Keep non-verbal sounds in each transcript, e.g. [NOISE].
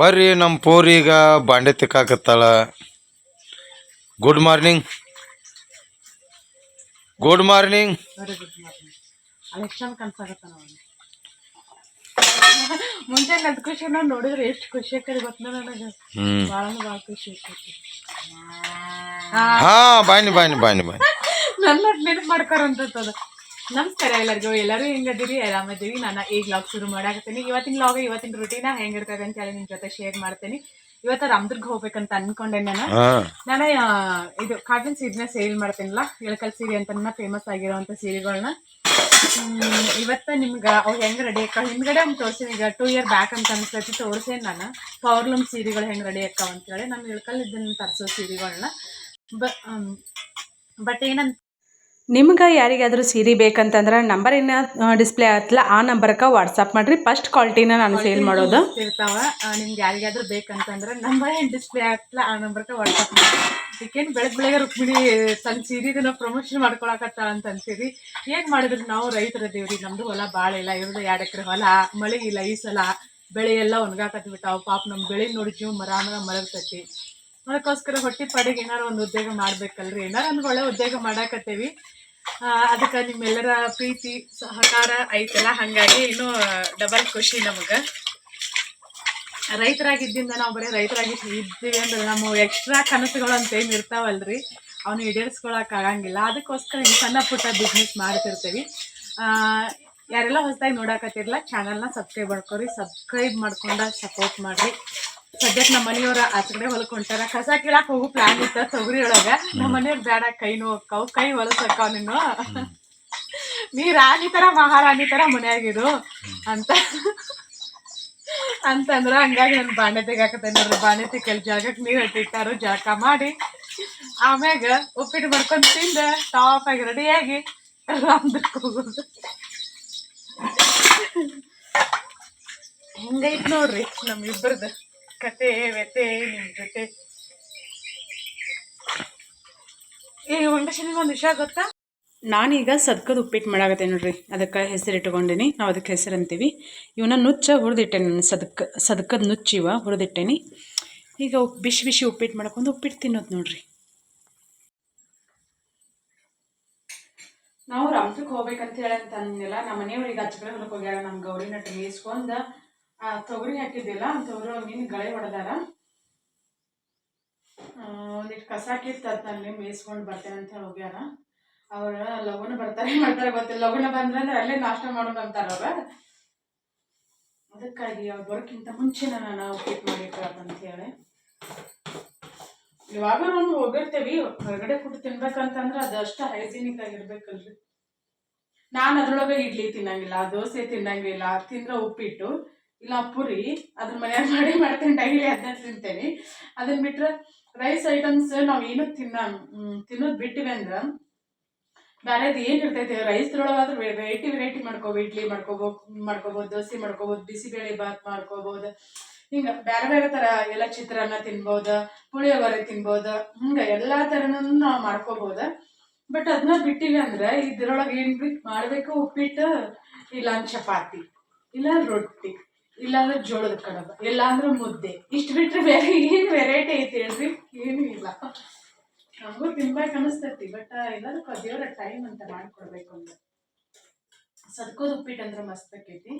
ಬರ್ರಿ ನಮ್ಮ ಪೋರಿಗ ಬಾಂಡೆ ತಿಕ್ಕಾಕತ್ತಾಳ. ಗುಡ್ ಮಾರ್ನಿಂಗ್ ಗುಡ್ ಮಾರ್ನಿಂಗ್ ಮುಂಜಾನೆ ನದ್ ಖುಷಿ ನಾವು ನೋಡಿದ್ರೆ ಎಷ್ಟು ಖುಷಿ ಆಕಡೆ ಗೊತ್ತ ನನಗ. ಭಾಳ ಭಾಳ ಖುಷಿ ಆಕೈತಿ ಹಾ ಬಾಯ್ನಿ ಬಾಯ್ನಿ ಬಾಯ್ನಿ ಬಾಯ್ನಿ [LAUGHS] ನನ್ನ ನೆನಪು ಮಾಡ್ಕೊರಂತದ ನಮಸ್ಕಾರ ಎಲ್ಲರಿಗೂ. ಎಲ್ಲರೂ ಹೆಂಗದಿರಿ ಆರಾಮದಿರಿ ನಾನು ಈಗ ಲಾಗ್ ಶುರು ಮಾಡಾಕತ್ತೀನಿ. ಇವತ್ತಿನ ಲಾಗ್ ಇವತ್ತಿನ ರುಟೀನ ಹೆಂಗಿರ್ತದೆ ಅಂತ ಹೇಳಿ ನಿಮ್ ಜೊತೆ ಶೇರ್ ಮಾಡ್ತೀನಿ. ಇವತ್ತು ರಾಮದುರ್ಗ ಹೋಗ್ಬೇಕಂತ ಅನ್ಕೊಂಡೆ ನಾನು. ನಾನು ಇದು ಕಾಟನ್ ಸೀರೆನ ಸೇಲ್ ಮಾಡ್ತೀನಲ್ಲ? ಇಳಕಲ್ ಸೀರೆ ಅಂತ ಫೇಮಸ್ ಆಗಿರೋಂಥ ಸೀರೆಗಳನ್ನ ಇವತ್ತು ನಿಮ್ಗೆ ಅವು ಹೆಂಗೆ ರೆಡಿ ಆಕ್ಕ ಹಿಂದ್ಗಡೆ ಒಂದು ತೋರಿಸಿನಿ. ಈಗ ಟೂ ಇಯರ್ ಬ್ಯಾಕ್ ಅಂತ ಅನ್ಸತಿ ತೋರಿಸೇನು ನಾನು. ಪವರ್ಲೂಮ್ ಸೀರೆಗಳು ಹೆಂಗೆ ರೆಡಿ ಅಂತ ಹೇಳಿ. ನಾನು ಇಳಕಲ್ ಇದನ್ನ ತರಿಸೋ ಸೀರೆಗಳನ್ನ ಬ ಬಟ್ ಏನಂತ ನಿಮ್ಗೆ ಯಾರಿಗಾದರೂ ಸೀರೆ ಬೇಕಂತಂದ್ರೆ ನಂಬರ್ ಏನು ಡಿಸ್ಪ್ಲೇ ಆಗ್ತಲ್ಲ ಆ ನಂಬರ್ಗೆ ವಾಟ್ಸಪ್ ಮಾಡಿರಿ. ಫಸ್ಟ್ ಕ್ವಾಲಿಟಿನ ನಾನು ಸೇಲ್ ಮಾಡೋದು. ಇರ್ತಾವ ನಿಮ್ಗೆ ಯಾರಿಗಾದ್ರೂ ಬೇಕಂತಂದ್ರೆ ನಂಬರ್ ಏನು ಡಿಸ್ಪ್ಲೇ ಆಗ್ತಲ್ಲ ಆ ನಂಬರ್ಗೆ ವಾಟ್ಸಪ್ ಮಾಡಿ ಇದಕ್ಕೇನು ಬೆಳಗ್ಗೆ ಬೆಳಗ್ಗೆ ರುಕ್ಮಿಣಿ ತನ್ನ ನಾವು ಪ್ರಮೋಷನ್ ಮಾಡ್ಕೊಳಕತ್ತಾಳ ಅಂತ ಅಂತೀರಿ. ಏನು ಮಾಡಿದ್ರು ನಾವು ರೈತರ ದೇವ್ರಿ ನಮ್ದು ಹೊಲ ಭಾಳ ಇಲ್ಲ ಇರೋದು ಎರಡು ಎಕರೆ ಹೊಲ ಮಳೆ ಇಲ್ಲ ಈ ಸಲ ಬೆಳೆ ಎಲ್ಲ ಒಣಗಾಕತ್ಬಿಟ್ಟಾವ ಪಾಪ ನಮ್ಮ ಬೆಳೆ ನೋಡಿ ಜೀವ ಮರ ಮರ ಮರಗ್ತೈತಿ. ಅದಕ್ಕೋಸ್ಕರ ಹೊಟ್ಟಿ ಪಾಡಿಗೆ ಏನಾರು ಒಂದು ಉದ್ಯೋಗ ಮಾಡ್ಬೇಕಲ್ರಿ. ಏನಾರ ಒಂದು ಒಳ್ಳೆ ಉದ್ಯೋಗ ಮಾಡಾಕತ್ತೇವಿ. ಅದಕ್ಕೆ ನಿಮ್ಮೆಲ್ಲರ ಪ್ರೀತಿ ಸಹಕಾರ ಐತಲ್ಲ? ಹಾಗಾಗಿ ಇನ್ನೂ ಡಬಲ್ ಖುಷಿ ನಮಗೆ. ರೈತರಾಗಿದ್ದಿಂದ ನಾವು ಬರೀ ರೈತರಾಗಿ ಇದ್ದೀವಿ ಅಂದ್ರೆ ನಮ್ಮ ಎಕ್ಸ್ಟ್ರಾ ಕನಸುಗಳು ಅಂತ ಏನು ಇರ್ತಾವಲ್ರಿ? ಅವನು ಈಡೇರಿಸ್ಕೊಳಕ್ ಆಗಂಗಿಲ್ಲ. ಅದಕ್ಕೋಸ್ಕರ ಹಿಂಗೆ ಸಣ್ಣ ಪುಟ್ಟ ಬಿಸ್ನೆಸ್ ಮಾಡ್ತಿರ್ತೀವಿ. ಆ, ಯಾರೆಲ್ಲ ಹೊಸದಾಗಿ ನೋಡಕತ್ತಿರಲ್ಲ ಚಾನಲ್ನ ಸಬ್ಸ್ಕ್ರೈಬ್ ಮಾಡ್ಕೊರಿ ಸಬ್ಸ್ಕ್ರೈಬ್ ಮಾಡ್ಕೊಂಡ ಸಪೋರ್ಟ್ ಮಾಡ್ರಿ. ಸದ್ಯಕ್ಕೆ ನಮ್ಮ ಮನೆಯವ್ರ ಆಚೆ ಹೊಲಕ್ಕೆ ಹೊಲಕ್ ಹೊಂಟಾರ ಕಸ ಕೀಳಾಕ್ ಹೋಗು ಪ್ಲಾನ್ ಇತ್ತ ತೊಗರಿ ಒಳಗ. ನಮ್ಮ ಮನೆಯವ್ರ ಬೇಡ ಕೈ ನೋಕ್ಕವ್ ಕೈ ಹೊಲಸಕ್ಕಾವ ನೀನು ನೀ ರಾಣಿ ತರ ಮಹಾರಾಣಿ ತರ ಮನೆಯಾಗಿರು ಅಂತ. ಅಂತಂದ್ರ ಹಂಗಾಗಿ ನನ್ ಬಾಣೆ ತೆಗಾಕತ್ತೆ ನೋಡ್ರಿ. ಬಾಂಡೆ ತೆಕ್ಕಲ್ ಜಾಗಕ್ಕೆ ನೀರ್ ಇಟ್ಟಿಟ್ಟಾರು ಜಳಕ ಮಾಡಿ. ಆಮ್ಯಾಗ ಉಪ್ಪಿಟ್ಟು ಬರ್ಕೊಂಡ್ ತಿಂದ ಟಾಪ್ ಆಗಿ ರೆಡಿಯಾಗಿ ರಾಮದಕ್ಕೆ ಹೋಗೋದು. ಹೆಂಗೈತ್ ನೋಡ್ರಿ ನಮ್ಮಿಬ್ಬರದು ಕತೆ ವ್ಯತೆ ನಿಮ್ ಜೊತೆ. ಏ ವಂಡಶನಿಗೆ ಒಂದು ವಿಷಯ ಗೊತ್ತಾ? ನಾನೀಗ ಸದ್ಕದ ಉಪ್ಪಿಟ್ಟು ಮಾಡಾಕತ್ತೆ ನೋಡ್ರಿ. ಅದಕ್ಕೆ ಹೆಸರು ನಾವು ಅದಕ್ಕೆ ಹೆಸರು ಅಂತೀವಿ ಇವನ್ನ ನುಚ್ಚ ಹುರಿದಿಟ್ಟೆ ನಾನು ಸದಕ, ಸದಕದ ನುಚ್ಚಿವ ಹುರಿದಿಟ್ಟೇನಿ. ಈಗ ಬಿಸಿ ಬಿಸಿ ಉಪ್ಪಿಟ್ಟು ಮಾಡ್ಕೊಂಡು ಉಪ್ಪಿಟ್ಟು ತಿನ್ನೋದು ನೋಡ್ರಿ. ನಾವು ರಾಮದುರ್ಗ ಹೋಗ್ಬೇಕಂತ ಹೇಳಿ ಅಂತ ಅಂದಿಲ್ಲ ನಮ್ಮ ಮನೆಯವ್ರಿಗೆ ಈಗ ಹೊಲಕ್ಕೆ ಹೋಗ್ಯಾರ. ನಮ್ಮ ಗೌರಿ ನಟ ಮೇಯಿಸ್ಕೊಂಡು ಆ ತೊಗರಿ ಹಾಕಿದ್ದಿಲ್ಲ ತೊಗರಿ ಮೀನು ಗಳೆ ಹೊಡೆದಾರ. ಒಂದಿಟ್ಟು ಕಸ ಹಾಕಿತ್ತು ಅದು ನಾನು ಮೇಯಿಸ್ಕೊಂಡು ಬರ್ತೇನೆ ಅಂತ ಹೋಗ್ಯಾರ. ಅವ್ರ ಲಗುನ ಬರ್ತಾರೆ, ಮಾಡ್ತಾರೆ ಗೊತ್ತಿಲ್ಲ. ಲಗುನ ಬಂದ್ರೆ ಅಲ್ಲೇ ನಾಷ್ಟ ಮಾಡೋದು ಅಂತಾರೆ ಅದಕ್ಕಾಗಿ ಅವ್ರು ಬರೋಕ್ಕಿಂತ ಮುಂಚೆನ ನಾನು ಉಪ್ಪಿಟ್ಟು ಮಾಡಿಟ್ರದಂತ ಹೇಳಿ. ಇವಾಗ ನಾವು ಹೋಗಿರ್ತೇವಿ, ಹೊರಗಡೆ ಫುಡ್ ತಿನ್ಬೇಕಂತಂದ್ರೆ ಅದು ಅಷ್ಟು ಹೈಜಿನಿಕ್ ಆಗಿರ್ಬೇಕಲ್ರಿ. ನಾನು ಅದ್ರೊಳಗೆ ಇಡ್ಲಿ ತಿನ್ನಂಗಿಲ್ಲ, ದೋಸೆ ತಿನ್ನಂಗಿಲ್ಲ, ತಿಂದ್ರೆ ಉಪ್ಪಿಟ್ಟು. ಇಲ್ಲ, ಪುರಿ. ಅದ್ರ ಮನ್ಯಾಗ ಮಾಡಿ ಮಾಡ್ತೀನಿ, ಡೈಲಿ ಅದನ್ನ ತಿಂತೇನೆ. ಅದನ್ನ ಬಿಟ್ರೆ ರೈಸ್ ಐಟಮ್ಸ್ ನಾವು ಏನು ತಿನ್ನ ತಿನ್ನೋದು ಬಿಟ್ಟಿವಿ ಅಂದ್ರೆ ಬೇರೆದು ಏನು ಇರ್ತೈತೆ? ರೈಸ್ದ್ರೊಳಗಾದ್ರೂ ವೆರೈಟಿ ವೆರೈಟಿ ಮಾಡ್ಕೋಬೋದು ಇಡ್ಲಿ ಮಾಡ್ಕೋಬೋದು ಮಾಡ್ಕೋಬೋದು ದೋಸೆ ಮಾಡ್ಕೋಬೋದು ಬಿಸಿಬೇಳೆ ಬಾತ್ ಮಾಡ್ಕೋಬೋದು. ಹಿಂಗೆ ಬೇರೆ ಬೇರೆ ಥರ ಎಲ್ಲ ಚಿತ್ರಾನ್ನ ತಿನ್ಬೋದು, ಪುಳಿಯೋಗರೆ ತಿನ್ಬೋದು, ಹಿಂಗೆ ಎಲ್ಲ ಥರನೂ ನಾವು ಮಾಡ್ಕೋಬೋದು. ಬಟ್ ಅದನ್ನ ಬಿಟ್ಟಿವಿ ಅಂದ್ರೆ ಇದ್ರೊಳಗೆ ಏನು ಬಿಟ್ಟು ಮಾಡಬೇಕು ಉಪ್ಪಿಟ್ಟು ಇಲ್ಲ ಚಪಾತಿ ಇಲ್ಲ ರೊಟ್ಟಿ. ಇಲ್ಲಾಂದ್ರೆ ಜೋಳದ ಕಡಬ, ಇಲ್ಲಾಂದ್ರೆ ಮುದ್ದೆ. ಇಷ್ಟು ಬಿಟ್ಟರೆ ಬೇರೆ ಏನು ವೆರೈಟಿ ಐತಿ ಹೇಳ್ರಿ? ಏನೂ ಇಲ್ಲ. ನಮಗೂ ತಿನ್ಬೇಕು ಅನಿಸ್ತೈತಿ ಬಟ್ ಎಲ್ಲದಕ್ಕೂ ದೇವರ ಟೈಮ್ ಅಂತ ಮಾಡ್ಕೊಡ್ಬೇಕು ಅಂದ್ರೆ. ಸದ್ಕೋದು ಉಪ್ಪಿಟ್ಟು ಅಂದ್ರೆ ಮಸ್ತ್ ಆಕೈತಿ.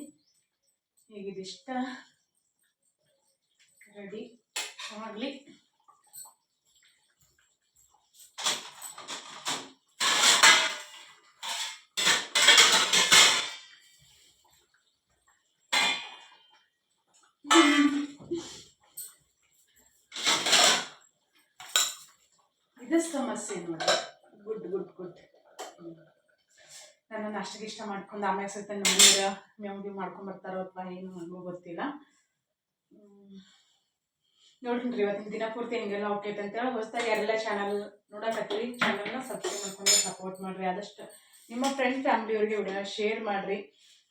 ಈಗ ಇದಿಷ್ಟ. ರೆಡಿ. ಆಗಲಿ. ಇದು ಸಮಸ್ಯೆ ನೋಡಿ. Good good good. ನನ್ನ ಅಷ್ಟಿಗೆ ಇಷ್ಟ ಮಾಡ್ಕೊಂಡು ಆಮೇಲೆ ಸಹಿತ ನಮ್ಮ ಮೆಮ್ಗೆ ಮಾಡ್ಕೊಂಡು ಬರ್ತಾರೋ ಅಥವಾ ಏನು ನನಗೂ ಗೊತ್ತಿಲ್ಲ. ನೋಡ್ರಿ ಇವತ್ತಿನ ದಿನ ಪೂರ್ತಿ ಹಿಂಗೆಲ್ಲ ಹೋಗ್ತೈತೆ ಅಂತೇಳಿ ಹೊಸ್ದಾಗಿ ಯಾರೆಲ್ಲ ಚಾನಲ್ ನೋಡಕತ್ತೀರಿ ಚಾನಲ್ನ ಸಬ್ಸ್ಕ್ರೈಬ್ ಮಾಡ್ಕೊಂಡು ಸಪೋರ್ಟ್ ಮಾಡಿರಿ. ಆದಷ್ಟು ನಿಮ್ಮ ಫ್ರೆಂಡ್ ಫ್ಯಾಮಿಲಿಯವ್ರಿಗೆ ವಿಡಿಯೋನ ಶೇರ್ ಮಾಡಿರಿ.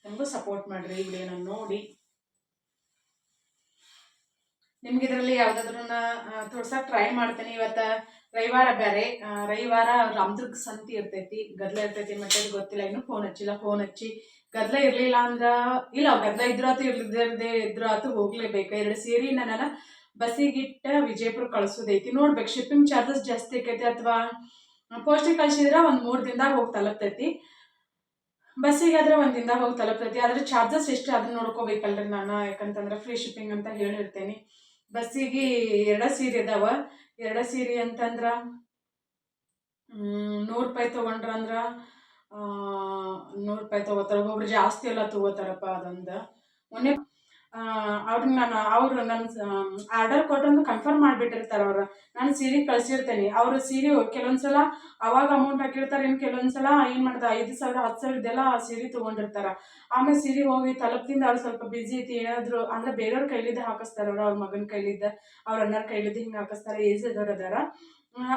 ನಮಗೂ ಸಪೋರ್ಟ್ ಮಾಡಿರಿ ವಿಡಿಯೋನ ನೋಡಿ. ನಿಮ್ಗೆ ಇದರಲ್ಲಿ ಯಾವುದಾದ್ರೂ ತೋರ್ಸಕ್ ಟ್ರೈ ಮಾಡ್ತೀನಿ. ಇವತ್ತ ರವಿವಾರ ಬೇರೆ ರವಿವಾರ ರಾಮದುರ್ಗ ಸಂತಿ ಇರ್ತೈತಿ, ಗದ್ಲ ಇರ್ತೈತಿ ಮತ್ತೆ ಗೊತ್ತಿಲ್ಲ, ಇನ್ನು ಫೋನ್ ಹಚ್ಚಿಲ್ಲ ಫೋನ್ ಹಚ್ಚಿ, ಗದ್ಲ ಇರ್ಲಿಲ್ಲ ಅಂದ್ರ, ಇಲ್ಲ ಗದ್ಲ ಇದ್ರ ಆತು ಇರ್ಲಿದ್ದೆ ಇದ್ರ ಆತು, ಹೋಗ್ಲೇಬೇಕು. ಎರಡು ಸೀರೆ ನನ್ನ ಬಸ್ಸಿಗಿಟ್ಟ ವಿಜಯಪುರ ಕಳ್ಸೋದೈತಿ. ನೋಡ್ಬೇಕು ಶಿಪ್ಪಿಂಗ್ ಚಾರ್ಜಸ್ ಜಾಸ್ತಿ ಆಕೈತಿ ಅಥವಾ ಪೋಸ್ಟಿಗೆ ಕಳ್ಸಿದ್ರ ಒಂದು ಮೂರು ದಿನದಾಗ ಹೋಗಿ ತಲುಪ್ತೈತಿ. ಬಸ್ಸಿಗೆ ಆದ್ರೆ ಒಂದು ದಿನದಾಗ ಹೋಗಿ ತಲುಪ್ತೈತಿ. ಆದ್ರೆ ಚಾರ್ಜಸ್ ಎಷ್ಟು ಅದನ್ನ ನೋಡ್ಕೋಬೇಕಲ್ರಿ ನಾನು, ಯಾಕಂತಂದ್ರೆ ಫ್ರೀ ಶಿಪ್ಪಿಂಗ್ ಅಂತ ಹೇಳಿರ್ತೇನೆ. ಬಸ್ಸಿಗೆ ಎರಡ ಸೀರೆ ಇದಾವ ಎರಡ ಸೀರೆ ಅಂತಂದ್ರ ನೂರು ರೂಪಾಯಿ ತೊಗೊಂಡ್ರ ಅಂದ್ರ ನೂರು ರೂಪಾಯಿ ತೊಗೋತಾರ ಒಬ್ಬೊಬ್ರು ಜಾಸ್ತಿ ಎಲ್ಲ ತೊಗೋತಾರಪ್ಪ ಅದೊಂದು. ಮೊನ್ನೆ ಅವ್ರಿಗೆ ನಾನು, ಅವರು ನನ್ನ ಆರ್ಡರ್ ಕೊಟ್ಟಂದು ಕನ್ಫರ್ಮ್ ಮಾಡಿಬಿಟ್ಟಿರ್ತಾರೆ ಅವರು. ನಾನು ಸೀರೆ ಕಳ್ಸಿರ್ತೇನೆ. ಅವರು ಸೀರೆ ಕೆಲವೊಂದ್ಸಲ ಅವಾಗ ಅಮೌಂಟ್ ಹಾಕಿರ್ತಾರೆ, ಇನ್ನು ಕೆಲವೊಂದ್ಸಲ ಏನು ಮಾಡ್ತಾರೆ, ಐದು ಸಾವಿರ, ಹತ್ತು ಸಾವಿರದೆಲ್ಲ ಸೀರೆ ತೊಗೊಂಡಿರ್ತಾರೆ. ಆಮೇಲೆ ಸೀರೆ ಹೋಗಿ ತಲುಪ್ತಿಂದ ಅವ್ರು ಸ್ವಲ್ಪ ಬ್ಯುಸಿ ಐತಿ ಏನಾದರೂ, ಅಂದ್ರೆ ಬೇರೆಯವ್ರ ಕೈಲಿದ್ದ ಹಾಕಿಸ್ತಾರೆ ಅವರು, ಅವ್ರ ಮಗನ ಕೈಲಿದ್ದ, ಅವ್ರ ಅಣ್ಣರ ಕೈಲಿದ್ದ ಹಿಂಗೆ ಹಾಕಿಸ್ತಾರೆ, ಏಜ್ ಇದ್ದವ್ರು ಅದಾರ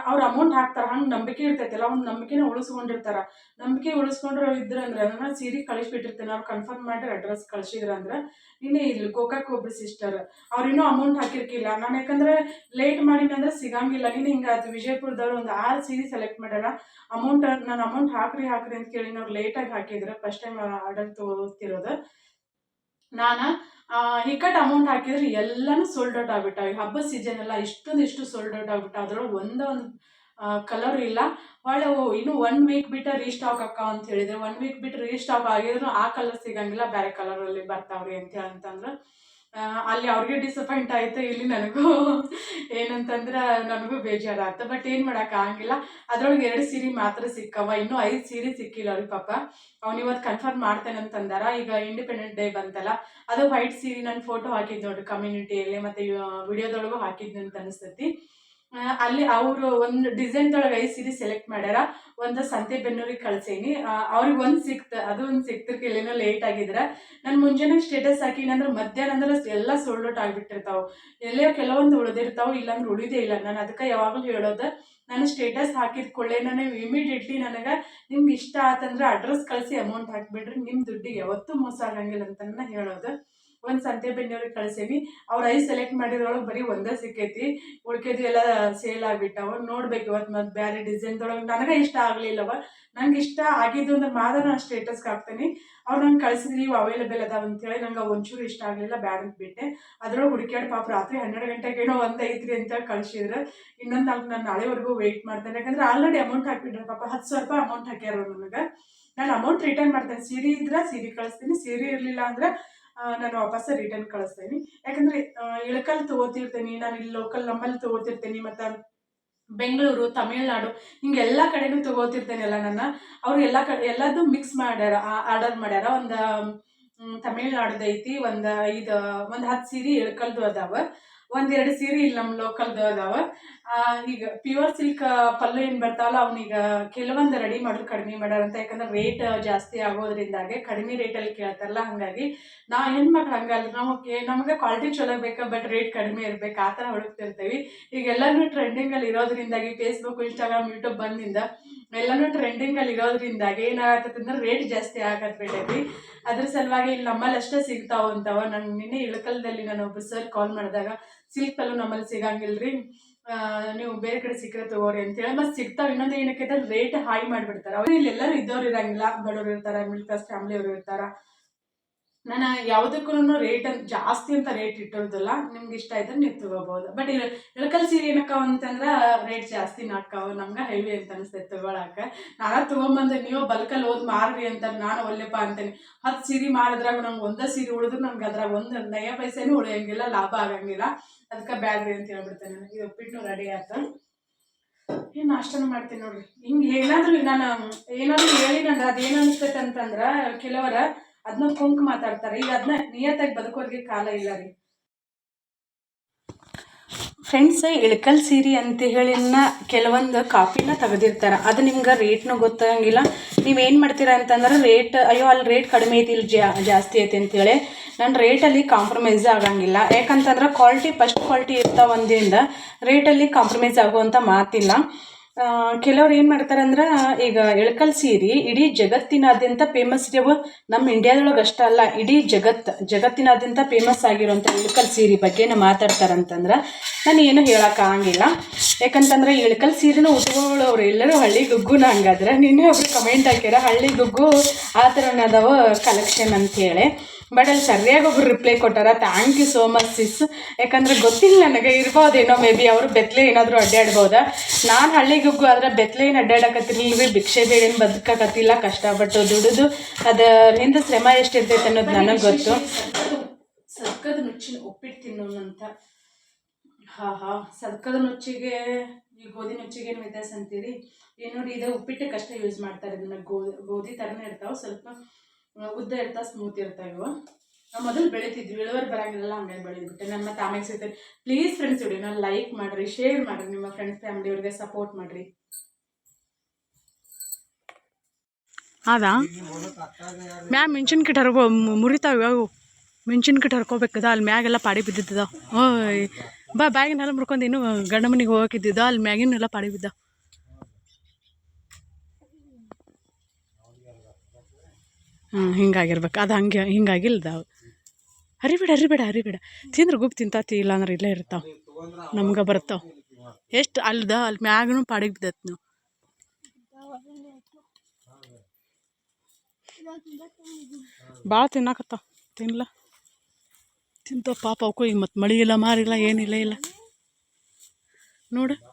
ಅವ್ರ ಅಮೌಂಟ್ ಹಾಕ್ತಾರೆ, ಹಂಗೆ ನಂಬಿಕೆ ಇರ್ತೈತಲ್ಲ ಅವ್ನ ನಂಬಿಕೆನ ಉಳಿಸ್ಕೊಂಡಿರ್ತಾರ. ನಂಬಿಕೆ ಉಳಿಸ್ಕೊಂಡ್ರು ಇದ್ರಂದ್ರೆ ನಾನು ಸೀರೆ ಕಳಿಸ್ಬಿಟ್ಟಿರ್ತೇನೆ, ಅವ್ರು ಕನ್ಫರ್ಮ್ ಮಾಡಿ ಅಡ್ರೆಸ್ ಕಳಿಸಿದ್ರಂದ್ರೆ ಇನ್ನೇ ಇಲ್ಲಿ ಕೋಕಾಕ್ ಒಬ್ರು ಸಿಸ್ಟರ್ ಅವ್ರು ಇನ್ನೂ ಅಮೌಂಟ್ ಹಾಕಿರ್ಕಿಲ್ಲ. ನಾನು ಯಾಕಂದ್ರೆ ಲೇಟ್ ಮಾಡಿನಂದ್ರೆ ಸಿಗಂಗಿಲ್ಲ. ನೀನು ಹಿಂಗೆ ಅದು ವಿಜಯಪುರದವ್ರು ಒಂದು ಆರು ಸೀರೆ ಸೆಲೆಕ್ಟ್ ಮಾಡ್ಯಾರ ಅಮೌಂಟ್ ನಾನು ಅಮೌಂಟ್ ಹಾಕ್ರಿ ಹಾಕ್ರಿ ಅಂತ ಕೇಳಿ ಅವ್ರು ಲೇಟಾಗಿ ಹಾಕಿದ್ರೆ ಫಸ್ಟ್ ಟೈಮ್ ಆರ್ಡರ್ ತಗೋತಿರೋದು. ನಾನು ಕಟ್ ಅಮೌಂಟ್ ಹಾಕಿದ್ರೆ ಎಲ್ಲನೂ ಸೋಲ್ಡ್ ಔಟ್ ಆಗ್ಬಿಟ್ಟ. ಈ ಹಬ್ಬದ ಸೀಸನ್ ಎಲ್ಲ ಇಷ್ಟೊಂದು ಇಷ್ಟು ಸೋಲ್ಡ್ ಔಟ್ ಆಗ್ಬಿಟ್ಟ. ಅದರೊಳಗೆ ಒಂದೇ ಒಂದು ಕಲರ್ ಇಲ್ಲ. ಒಳ್ಳೆ ಇನ್ನು ಒನ್ ವೀಕ್ ಬಿಟ್ಟು ರೀಸ್ಟಾಕ್ ಅಕ್ಕ ಅಂತ ಹೇಳಿದ್ರೆ. ಒನ್ ವೀಕ್ ಬಿಟ್ಟು ರೀಸ್ಟಾಕ್ ಆಗಿದ್ರು ಆ ಕಲರ್ ಸಿಗಂಗಿಲ್ಲ. ಬೇರೆ ಕಲರಲ್ಲಿ ಬರ್ತಾವ್ರಿ ಅಂತ ಅಂತಂದ್ರೆ. ಅಲ್ಲಿ ಅವ್ರಿಗೆ ಡಿಸಪಾಯಿಂಟ್ ಆಯ್ತು, ಇಲ್ಲಿ ನನಗೂ ಏನಂತಂದ್ರೆ ನನಗೂ ಬೇಜಾರಾಯ್ತು ಬಟ್ ಏನು ಮಾಡಕ್ ಅದರೊಳಗೆ ಎರಡು ಸೀರೆ ಮಾತ್ರ ಸಿಕ್ಕವ. ಇನ್ನೂ ಐದು ಸೀರೆ ಸಿಕ್ಕಿಲ್ಲ ಅವ್ರಿಗೆ ಪಾಪ. ಅವ್ನು ಕನ್ಫರ್ಮ್ ಮಾಡ್ತೇನೆ ಅಂತಂದಾರ ಈಗ ಇಂಡಿಪೆಂಡೆಂಟ್ ಡೇ ಬಂತಲ್ಲ, ಅದು ವೈಟ್ ಸೀರೆ ನಾನು ಫೋಟೋ ಹಾಕಿದ್ ನೋಡ್ರಿ ಕಮ್ಯುನಿಟಿಯಲ್ಲಿ ಮತ್ತೆ ವಿಡಿಯೋದೊಳಗೂ ಹಾಕಿದ್ನಿ ಅಂತ ಅನಿಸ್ತೈತಿ. ಅಲ್ಲಿ ಅವರು ಒಂದು ಡಿಸೈನ್ ತೊಳಗೆ ಐದು ಸೀರೆ ಸೆಲೆಕ್ಟ್ ಮಾಡ್ಯಾರ. ಒಂದು ಸಂತೆ ಬೆನ್ನೂರಿಗೆ ಕಳ್ಸೇನಿ. ಅವ್ರಿಗೆ ಒಂದು ಸಿಕ್ತು, ಅದು ಒಂದು ಸಿಕ್ತು ಎಲ್ಲೇನೋ ಲೇಟ್ ಆಗಿದ್ರ. ನಾನು ಮುಂಜಾನೆ ಸ್ಟೇಟಸ್ ಹಾಕಿನಂದ್ರೆ ಮಧ್ಯಾಹ್ನ ಅಂದ್ರೆ ಎಲ್ಲ ಸೋಲ್ಡ್ ಔಟ್ ಆಗಿಬಿಟ್ಟಿರ್ತಾವ. ಎಲ್ಲೇ ಕೆಲವೊಂದು ಉಳಿದಿರ್ತಾವೆ, ಇಲ್ಲಾಂದ್ರೆ ಉಳಿದೇ ಇಲ್ಲ. ನಾನು ಅದಕ್ಕೆ ಯಾವಾಗಲೂ ಹೇಳೋದು, ನಾನು ಸ್ಟೇಟಸ್ ಹಾಕಿದ ಕೊಳ್ಳೆ ನಾನು ಇಮಿಡಿಯೇಟ್ಲಿ ನನಗೆ ನಿಮ್ಗೆ ಇಷ್ಟ ಆತಂದ್ರೆ ಅಡ್ರೆಸ್ ಕಳಿಸಿ ಅಮೌಂಟ್ ಹಾಕಿಬಿಡ್ರಿ. ನಿಮ್ಮ ದುಡ್ಡಿಗೆ ಯಾವತ್ತೂ ಮೋಸ ಆಗಂಗಿಲ್ಲ ಅಂತ ನಾನು ಹೇಳೋದು. ಒಂದು ಸಂತೆ ಬೆನ್ನೂರಿಗೆ ಕಳ್ಸೀನಿ ಅವ್ರು ಐದು ಸೆಲೆಕ್ಟ್ ಮಾಡಿದ್ರೊಳಗೆ ಬರೀ ಒಂದೇ ಸಿಕ್ಕೈತಿ. ಉಳ್ಕೆದು ಎಲ್ಲ ಸೇಲ್ ಆಗ್ಬಿಟ್ಟವ. ನೋಡ್ಬೇಕು ಇವತ್ತು ಮತ್ತೆ ಬೇರೆ ಡಿಸೈನ್ದೊಳಗೆ ನನಗೆ ಇಷ್ಟ ಆಗಲಿಲ್ಲವ. ನಂಗೆ ಇಷ್ಟ ಆಗಿದ್ದು ಅಂದ್ರೆ ಮಾತ್ರ ನಾನು ಸ್ಟೇಟಸ್ಗೆ ಹಾಕ್ತೀನಿ. ಅವ್ರು ನಂಗೆ ಕಳಿಸಿದ್ರಿ ಇವು ಅವೈಲೇಬಲ್ ಅದಾವ ಅಂತೇಳಿ ನಂಗೆ ಒಂಚೂರು ಇಷ್ಟ ಆಗಲಿಲ್ಲ, ಬ್ಯಾಡ ಅಂತ ಬಿಟ್ಟೆ. ಅದ್ರೊಳಗೆ ಹುಡುಕ್ಯಾಡ್ ಪಾಪ ರಾತ್ರಿ ಹನ್ನೆರಡು ಗಂಟೆಗೇನೋ ಒಂದು ಐತ್ರಿ ಅಂತೇಳಿ ಕಳಿಸಿದ್ರು. ಇನ್ನೊಂದು ನಾಲ್ಕು ನಾನು ನಾಳೆವರೆಗೂ ವೆಯ್ಟ್ ಮಾಡ್ತೇನೆ. ಯಾಕಂದ್ರೆ ಆಲ್ರೆಡಿ ಅಮೌಂಟ್ ಹಾಕ್ಬಿಟ್ರೆ ಪಾಪ, ಹತ್ತು ಸಾವಿರ ರೂಪಾಯಿ ಅಮೌಂಟ್ ಹಾಕ್ಯಾರ ನನಗೆ. ನಾನು ಅಮೌಂಟ್ ರಿಟರ್ನ್ ಮಾಡ್ತೇನೆ. ಸೀರೆ ಇದ್ರೆ ಸೀರೆ ಕಳಿಸ್ತೀನಿ. ಸೀರೆ ಇರಲಿಲ್ಲ ಅಂದ್ರೆ ನಾನು ವಾಪಸ್ ರಿಟರ್ನ್ ಕಳಿಸ್ತೀನಿ. ಯಾಕಂದ್ರೆ ಇಳಕಲ್ಲಿ ಇಳಕಲ್ ತಗೋತಿರ್ತೀನಿ, ನಾನು ಇಲ್ಲಿ ಲೋಕಲ್ ನಮ್ಮಲ್ಲಿ ತಗೋತಿರ್ತೀನಿ, ಮತ್ತು ಬೆಂಗಳೂರು, ತಮಿಳ್ನಾಡು ಹಿಂಗೆ ಎಲ್ಲ ಕಡೆನೂ ತಗೋತಿರ್ತೇನೆ ಅಲ್ಲ ನನ್ನ. ಅವ್ರು ಎಲ್ಲ ಕಡೆ ಎಲ್ಲದೂ ಮಿಕ್ಸ್ ಮಾಡ್ಯಾರ ಆರ್ಡರ್ ಮಾಡ್ಯಾರ. ಒಂದು ತಮಿಳ್ನಾಡದೈತಿ, ಒಂದು ಐದು, ಒಂದು ಹತ್ತು ಸೀರೆ ಇಳಕಲ್ದು ಅದಾವ. ಒಂದೆರಡು ಸೀರೆ ಇಲ್ಲಿ ನಮ್ಮ ಲೋಕಲ್ದು ಅದಾವ. ಈಗ ಪ್ಯೂರ್ ಸಿಲ್ಕ್ ಪಲ್ಲು ಏನು ಬರ್ತಾವಲ್ಲ ಅವನೀಗ ಕೆಲವೊಂದು ರೆಡಿ ಮಾಡೋದು ಕಡಿಮೆ ಮಾಡ್ಯಾರ ಅಂತ. ಯಾಕಂದ್ರೆ ರೇಟ್ ಜಾಸ್ತಿ ಆಗೋದ್ರಿಂದಾಗೆ ಕಡಿಮೆ ರೇಟಲ್ಲಿ ಕೇಳ್ತಾರಲ್ಲ, ಹಾಗಾಗಿ ನಾ ಹೆಣ್ಮಕ್ಳು ಹಂಗಲ್ಲ ನಾವು ನಮಗೆ ಕ್ವಾಲಿಟಿ ಚಲೋ ಬೇಕು ಬಟ್ ರೇಟ್ ಕಡಿಮೆ ಇರ್ಬೇಕು, ಆ ಥರ ಹುಡುಕ್ತಿರ್ತೀವಿ. ಈಗ ಎಲ್ಲನೂ ಟ್ರೆಂಡಿಂಗಲ್ಲಿ ಇರೋದ್ರಿಂದಾಗಿ ಫೇಸ್ಬುಕ್ ಇನ್ಸ್ಟಾಗ್ರಾಮ್ ಯೂಟ್ಯೂಬ್ ಬಂದಿಂದ ಎಲ್ಲನೂ ಟ್ರೆಂಡಿಂಗಲ್ಲಿ ಇರೋದ್ರಿಂದಾಗಿ ಏನಾಗತ್ತೆ ಅಂದ್ರೆ ರೇಟ್ ಜಾಸ್ತಿ ಆಗತ್ ಬಿಟ್ಟೈತಿ. ಅದ್ರ ಸಲುವಾಗಿ ಇಲ್ಲಿ ನಮ್ಮಲ್ಲಿ ಅಷ್ಟೇ ಸಿಗ್ತಾವ ಅಂತವ. ನಾನು ನಿನ್ನೆ ಇಳಕಲ್ದಲ್ಲಿ ನಾನು ಒಬ್ಬ ಸರ್ ಕಾಲ್ ಮಾಡಿದಾಗ, ಸಿಲ್ಕ್ ಪಲ್ಲು ನಮ್ಮಲ್ಲಿ ಸಿಗಂಗಿಲ್ರಿ. ನೀವು ಬೇರೆ ಕಡೆ ಸಿಕ್ಕರೆ ತಗೋರಿ ಅಂತೇಳಿ. ಮತ್ತೆ ಸಿಗ್ತಾವ. ಇನ್ನೊಂದು ಏನಕ್ಕೆ ರೇಟ್ ಹೈ ಮಾಡಿಬಿಡ್ತಾರೆ. ಅವ್ರು ಇಲ್ಲಿ ಎಲ್ಲರೂ ಇದ್ದವ್ರು ಇರಂಗಿಲ್ಲ. ಬಡವ್ರು ಇರ್ತಾರ ಮಿಡ್ಲ್ ಕ್ಲಾಸ್ ಫ್ಯಾಮಿಲಿಯವರು ಇರ್ತಾರ. ನಾನು ಯಾವುದಕ್ಕೂ ರೇಟ್ ಜಾಸ್ತಿ ಅಂತ ರೇಟ್ ಇಟ್ಟಿರೋದಿಲ್ಲ ನಿಮ್ಗೆ ಇಷ್ಟ ಇದ್ರೆ ನೀವು ತಗೋಬಹುದು ಬಟ್ ಇಳಕಲ್ ಸೀರೆ ಏನಕ್ಕಾವ ಅಂತಂದ್ರೆ ರೇಟ್ ಜಾಸ್ತಿ ನಾಟ್ಕಾವ ನಮ್ಗೆ ಹೆವಿ ಅಂತ ಅನಿಸ್ತೈತೆ ತಗೊಳಕ. ನಾನು ತಗೊಂಬಂದೆ, ನೀವು ಬಲ್ಕಲ್ಲಿ ಹೋದ್ ಮಾರ್ರಿ ಅಂತ ನಾನು ಒಲ್ಲೆಪ್ಪ ಅಂತೇನೆ. ಹತ್ತು ಸೀರೆ ಮಾರಿದ್ರಾಗ ನಮ್ಗೆ ಒಂದೇ ಸೀರೆ ಉಳಿದ್ರು ನಮ್ಗೆ ಅದ್ರಾಗ ಒಂದು ನಯ ಪೈಸೆನೂ ಉಳಿಯಂಗಿಲ್ಲ, ಲಾಭ ಆಗಂಗಿಲ್ಲ. ಅದಕ್ಕೆ ಬ್ಯಾಡ್ರಿ ಅಂತ ಹೇಳ್ಬಿಡ್ತೇನೆ ನನಗೆ ಇದು ಉಪ್ಪಿಟ್ಟು ರೆಡಿ ಆಯ್ತು ಏನು ನಾಷ್ಟನೂ ಮಾಡ್ತೀನಿ ನೋಡ್ರಿ. ಹಿಂಗೆ ಏನಾದರೂ ನಾನು, ಏನಾದರೂ ಹೇಳಿ ನಂಗೆ ಅದೇನು ಅನಿಸ್ತೈತೆ ಅಂತಂದ್ರೆ, ಕೆಲವರ ಅದನ್ನ ಕುಂಕ್ ಮಾತಾಡ್ತಾರೆ. ಈಗ ಅದನ್ನ ನಿಯತ್ತಾಗಿ ಬದುಕೋರಿಗೆ ಕಾಲ ಇಲ್ಲ ರೀ. ಫ್ರೆಂಡ್ಸ್ ಇಳಕಲ್ ಸೀರೆ ಅಂತ ಹೇಳಿನ ಕೆಲವೊಂದು ಕಾಫಿನ ತೆಗೆದಿರ್ತಾರೆ. ಅದು ನಿಮ್ಗೆ ರೇಟ್ನು ಗೊತ್ತಾಗಂಗಿಲ್ಲ ಏನು ಮಾಡ್ತೀರಾ ಅಂತಂದ್ರೆ ರೇಟ್ ಅಯ್ಯೋ, ಅಲ್ಲಿ ರೇಟ್ ಕಡಿಮೆ ಐತಿ, ಇಲ್ಲಿ ಜಾಸ್ತಿ ಐತಿ ಅಂತೇಳಿ ನನ್ನ ರೇಟಲ್ಲಿ ಕಾಂಪ್ರಮೈಸ್ ಆಗಂಗಿಲ್ಲ. ಯಾಕಂತಂದ್ರೆ ಕ್ವಾಲಿಟಿ ಫಸ್ಟ್ ಕ್ವಾಲಿಟಿ ಇರ್ತಾವ ಒಂದಿಂದ ರೇಟಲ್ಲಿ ಕಾಂಪ್ರಮೈಸ್ ಆಗುವಂಥ ಮಾತಿಲ್ಲ. ಕೆಲವ್ರು ಏನು ಮಾಡ್ತಾರಂದ್ರೆ, ಈಗ ಎಳ್ಕಲ್ ಸೀರೆ ಇಡೀ ಜಗತ್ತಿನಾದ್ಯಂತ ಫೇಮಸ್ ಇದಾವೆ ನಮ್ಮ ಇಂಡಿಯಾದೊಳಗೆ ಅಷ್ಟೇ ಅಲ್ಲ, ಇಡೀ ಜಗತ್ತು ಜಗತ್ತಿನಾದ್ಯಂತ ಫೇಮಸ್ ಆಗಿರೋಂಥ ಇಳಕಲ್ ಸೀರೆ ನಾವು ಮಾತಾಡ್ತಾರಂತಂದ್ರೆ, ನಾನು ಏನು ಹೇಳೋಕ್ಕಾಗಂಗಿಲ್ಲ ಯಾಕಂತಂದ್ರೆ ಇಳಕಲ್ ಸೀರೆನ ಉಟ್ಕೊಳ್ಳೋರು ಎಲ್ಲರೂ ಹಳ್ಳಿ ಗುಗ್ಗುನ ಹಂಗಾದ್ರೆ, ನಿನ್ನೆ ಒಬ್ರು ಕಮೆಂಟ್ ಹಾಕ್ಯಾರ, ಹಳ್ಳಿ ಗುಗ್ಗು ಆ ಥರನೇ ಅದಾವ ಕಲೆಕ್ಷನ್ ಅಂತೇಳಿ. ಬಟ್ ಅಲ್ಲಿ ಸರಿಯಾಗಿ ಒಬ್ರು ರಿಪ್ಲೈ ಕೊಟ್ಟಾರ. Thank you so much sis ಯಾಕಂದ್ರೆ ಗೊತ್ತಿಲ್ಲ ನನಗೆ ಇರ್ಬೋದೇನೋ ಮೇ ಬಿ ಅವರು ಬೆತ್ತಲೆ ಏನಾದರೂ ಅಡ್ಡಾಡ್ಬೋದಾ? ನಾನು ಹಳ್ಳಿಗೆ ಹೋಗು ಆದ್ರೆ ಬೆತ್ತಲೆ ಏನು ಅಡ್ಡಾಡಕತ್ತಿರ್ಲಿಲ್ಲ ಭಿಕ್ಷೆ ಬೇಡೇನು ಬದುಕಕತ್ತಿಲ್ಲ ಕಷ್ಟಪಟ್ಟು ದುಡಿದು. ಅದರಿಂದ ಶ್ರಮ ಎಷ್ಟಿರ್ತೈತೆ ಅನ್ನೋದು ನನಗೆ ಗೊತ್ತು. ಸರ್ಕದ ನುಚ್ಚಿನ ಉಪ್ಪಿಟ್ಟು ತಿನ್ನೋಣಂತ ಹಾ ಹಾ ಸರ್ಕದ ನುಚ್ಚಿಗೆ ಈ ಗೋಧಿ ನುಚ್ಚಿಗೆ ಏನು ವ್ಯತ್ಯಾಸ ಅಂತೀರಿ? ಏನು ನೋಡಿ ಇದು ಉಪ್ಪಿಟ್ಟಕ್ಕೆ ಅಷ್ಟೇ ಯೂಸ್ ಮಾಡ್ತಾರೆ. ಇದನ್ನ ಗೋಧಿ ಗೋಧಿ ಥರನೇ ಇರ್ತಾವೆ. ಸ್ವಲ್ಪ ಉದ್ದ ಇರ್ತಾ ಸ್ಮೂತ್ ಇರ್ತಾವೆ ಇವು ನಾವು ಮೊದಲು ಬೆಳೀತಿದ್ವಿ, ಇಳುವರಿ ಬರಂಗಿಲ್ಲ ಹಂಗಾಗಿ ಬೆಳೆದ್ಬಿಟ್ಟೆ ನನ್ನ ಮತ್ತೆ ಆಮೇಲೆ ಸಿಗ್ತಾರೆ ಪ್ಲೀಸ್ ಫ್ರೆಂಡ್ಸ್ ವಿಡಿಯೋನ ಲೈಕ್ ಮಾಡಿರಿ ಶೇರ್ ಮಾಡಿರಿ, ನಿಮ್ಮ ಫ್ರೆಂಡ್ಸ್ ಫ್ಯಾಮಿಲಿಯವ್ರಿಗೆ ಸಪೋರ್ಟ್ ಮಾಡಿರಿ. ಹೌದಾ? ಮ್ಯಾ ಮೆಣಸಿನ್ಕಾಯಿ ಹರ್ಕೊ ಮುರಿತಾವ ಅವು ಮೆಣಸಿನ್ಕಾಯಿ ಹರ್ಕೋಬೇಕದ ಅಲ್ಲಿ ಮ್ಯಾಗೆಲ್ಲ ಪಾಡಿ ಬಿದ್ದಿದ್ದದ. ಓಯ್, ಬಾ, ಬ್ಯಾಗಿನೆಲ್ಲ ಮುರ್ಕೊಂಡು ಇನ್ನೂ ಗಂಡ ಮನೆಗೆ ಹೋಗಕ್ಕಿದ್ದಿದ್ದ ಅಲ್ಲಿ ಮ್ಯಾಗಿನೆಲ್ಲ ಪಾಡಿ ಬಿದ್ದ. ಹಿಂಗಾಗಿರ್ಬೇಕು. ಅದು ಹಂಗೆ, ಹಿಂಗಾಗಿಲ್ದ. ಅವು ಹರಿಬೇಡ ಹರಿಬೇಡ ಹರಿಬೇಡ. ತಿಂದ್ರೆ ಗುಪ್ ತಿಂತಾತಿ ಇಲ್ಲ ಅಂದ್ರೆ ಇಲ್ಲೇ ಇರ್ತಾವ. ನಮ್ಗೆ ಬರ್ತಾವ. ಎಷ್ಟು ಅಲ್ದ ಅಲ್ಲಿ ಮ್ಯಾಗನು ಪಾಡಿಗೆ ಬಿದ್ದತ್ ನೀವು. ಭಾಳ ತಿನ್ನಾಕತ್ತ ತಿನ್ಲ. ತಿಂತಾವ ಪಾಪ ಅವಕ್ಕೂ ಈಗ ಮತ್ತು ಮಳಿ ಇಲ್ಲ ಮಾರಿಲ್ಲ ಏನಿಲ್ಲ, ಇಲ್ಲ. ನೋಡು.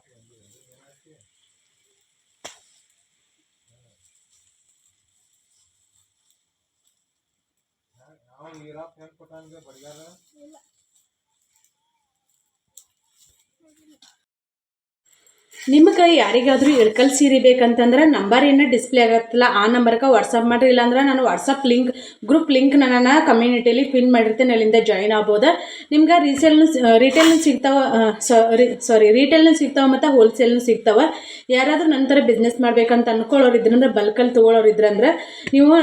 हाँ ये पठान का बढ़िया रहा ನಿಮಗೆ ಯಾರಿಗಾದರೂ ಇಳ್ಕಲ್ ಸೀರೆ ಬೇಕಂತಂದ್ರೆ ನಂಬರ್ ಏನು ಡಿಸ್ಪ್ಲೇ ಆಗತ್ತಲ್ಲ, ಆ ನಂಬರ್ಗೆ ವಾಟ್ಸಪ್ ಮಾಡಿರಿ. ಇಲ್ಲಾಂದ್ರೆ ನಾನು ವಾಟ್ಸಪ್ ಲಿಂಕ್ ಗ್ರೂಪ್ ಲಿಂಕ್ ನಾನು ಕಮ್ಯುನಿಟಿಯಲ್ಲಿ ಪಿನ್ ಮಾಡಿರ್ತೇನೆ, ಅಲ್ಲಿಂದ ಜಾಯಿನ್ ಆಗ್ಬೋದು. ನಿಮ್ಗೆ ರೀಸೇಲ್ನು ರಿಟೇಲ್ನು ಸಿಗ್ತಾವ ಸಾರಿ ರಿಟೇಲ್ನು ಸಿಗ್ತಾವ ಮತ್ತು ಹೋಲ್ಸೇಲ್ನು ಸಿಗ್ತಾವ. ಯಾರಾದರೂ ನಂತರ ಬಿಸ್ನೆಸ್ ಮಾಡ್ಬೇಕಂತ ಅನ್ಕೊಳ್ಳೋರು ಇದ್ರಂದ್ರೆ ಬಲ್ಕಲ್ಲಿ ತೊಗೊಳೋರು ಇದ್ರಂದ್ರೆ ನೀವು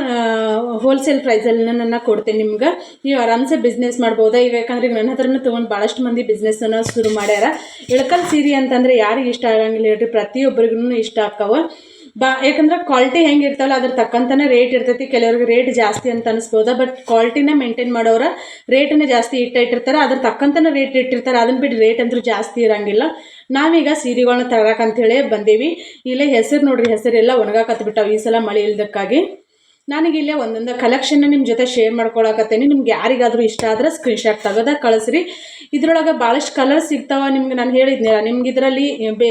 ಹೋಲ್ಸೇಲ್ ಪ್ರೈಸಲ್ಲಿ ನನ್ನ ಕೊಡ್ತೇನೆ ನಿಮ್ಗೆ. ನೀವು ಆರಾಮ್ಸೆ ಬಿಸ್ನೆಸ್ ಮಾಡ್ಬೋದಾ. ಈಗ ಯಾಕಂದ್ರೆ ನನ್ನ ಹತ್ರನೂ ತೊಗೊಂಡು ಭಾಳಷ್ಟು ಮಂದಿ ಬಿಸ್ನೆಸ್ಸನ್ನು ಶುರು ಮಾಡ್ಯಾರ. ಇಳಕಲ್ ಸೀರೆ ಅಂತಂದ್ರೆ ಯಾರಿಗೆ ಇಷ್ಟ ಆಗಂಗಿಲ್ಲ. ಹೇಳ್ರಿ ಪ್ರತಿಯೊಬ್ಬರಿಗೂ ಇಷ್ಟ ಆಕ್ಕವ ಬಾ, ಯಾಕಂದ್ರೆ ಕ್ವಾಲಿಟಿ ಹೆಂಗೆ ಇರ್ತಾವಲ್ಲ, ಅದ್ರ ತಕ್ಕಂತನೇ ರೇಟ್ ಇರ್ತೈತಿ. ಕೆಲವ್ರಿಗೆ ರೇಟ್ ಜಾಸ್ತಿ ಅಂತ ಅನಿಸ್ಬೋದ ಬಟ್ ಕ್ವಾಲಿಟಿನ ಮೇಂಟೈನ್ ಮಾಡೋರ ರೇಟನ್ನ ಜಾಸ್ತಿ ಇಟ್ಟ ಇಟ್ಟಿರ್ತಾರೆ ಅದ್ರ ತಕ್ಕಂತನೇ ರೇಟ್ ಇಟ್ಟಿರ್ತಾರೆ. ಅದನ್ನ ಬಿಟ್ಟು ರೇಟ್ ಅಂತೂ ಜಾಸ್ತಿ ಇರಂಗಿಲ್ಲ. ನಾವೀಗ ಸೀರೆಗಳನ್ನ ತರಕಂತೇಳಿ ಬಂದೀವಿ. ಇಲ್ಲೇ ಹೆಸರು ನೋಡ್ರಿ, ಹೆಸರೆಲ್ಲ ಒಣಗಾಕತ್ಬಿಟ್ಟಾವೆ ಈ ಸಲ ಮಳೆ ಇಲ್ದಕ್ಕಾಗಿ. ನನಗಿಲ್ಲೇ ಒಂದೊಂದು ಕಲೆಕ್ಷನ್ನ ನಿಮ್ಮ ಜೊತೆ ಶೇರ್ ಮಾಡ್ಕೊಳಕತ್ತೇನೆ. ನಿಮ್ಗೆ ಯಾರಿಗಾದರೂ ಇಷ್ಟ ಆದ್ರೆ ಸ್ಕ್ರೀನ್ಶಾಟ್ ತೆಗೆದ ಕಳಿಸ್ರಿ. ಇದ್ರೊಳಗೆ ಭಾಳಷ್ಟು ಕಲರ್ ಸಿಗ್ತಾವ ನಿಮ್ಗೆ ನಾನು ಹೇಳಿದ್ನಲ್ಲ, ನಿಮ್ಗೆ ಇದರಲ್ಲಿ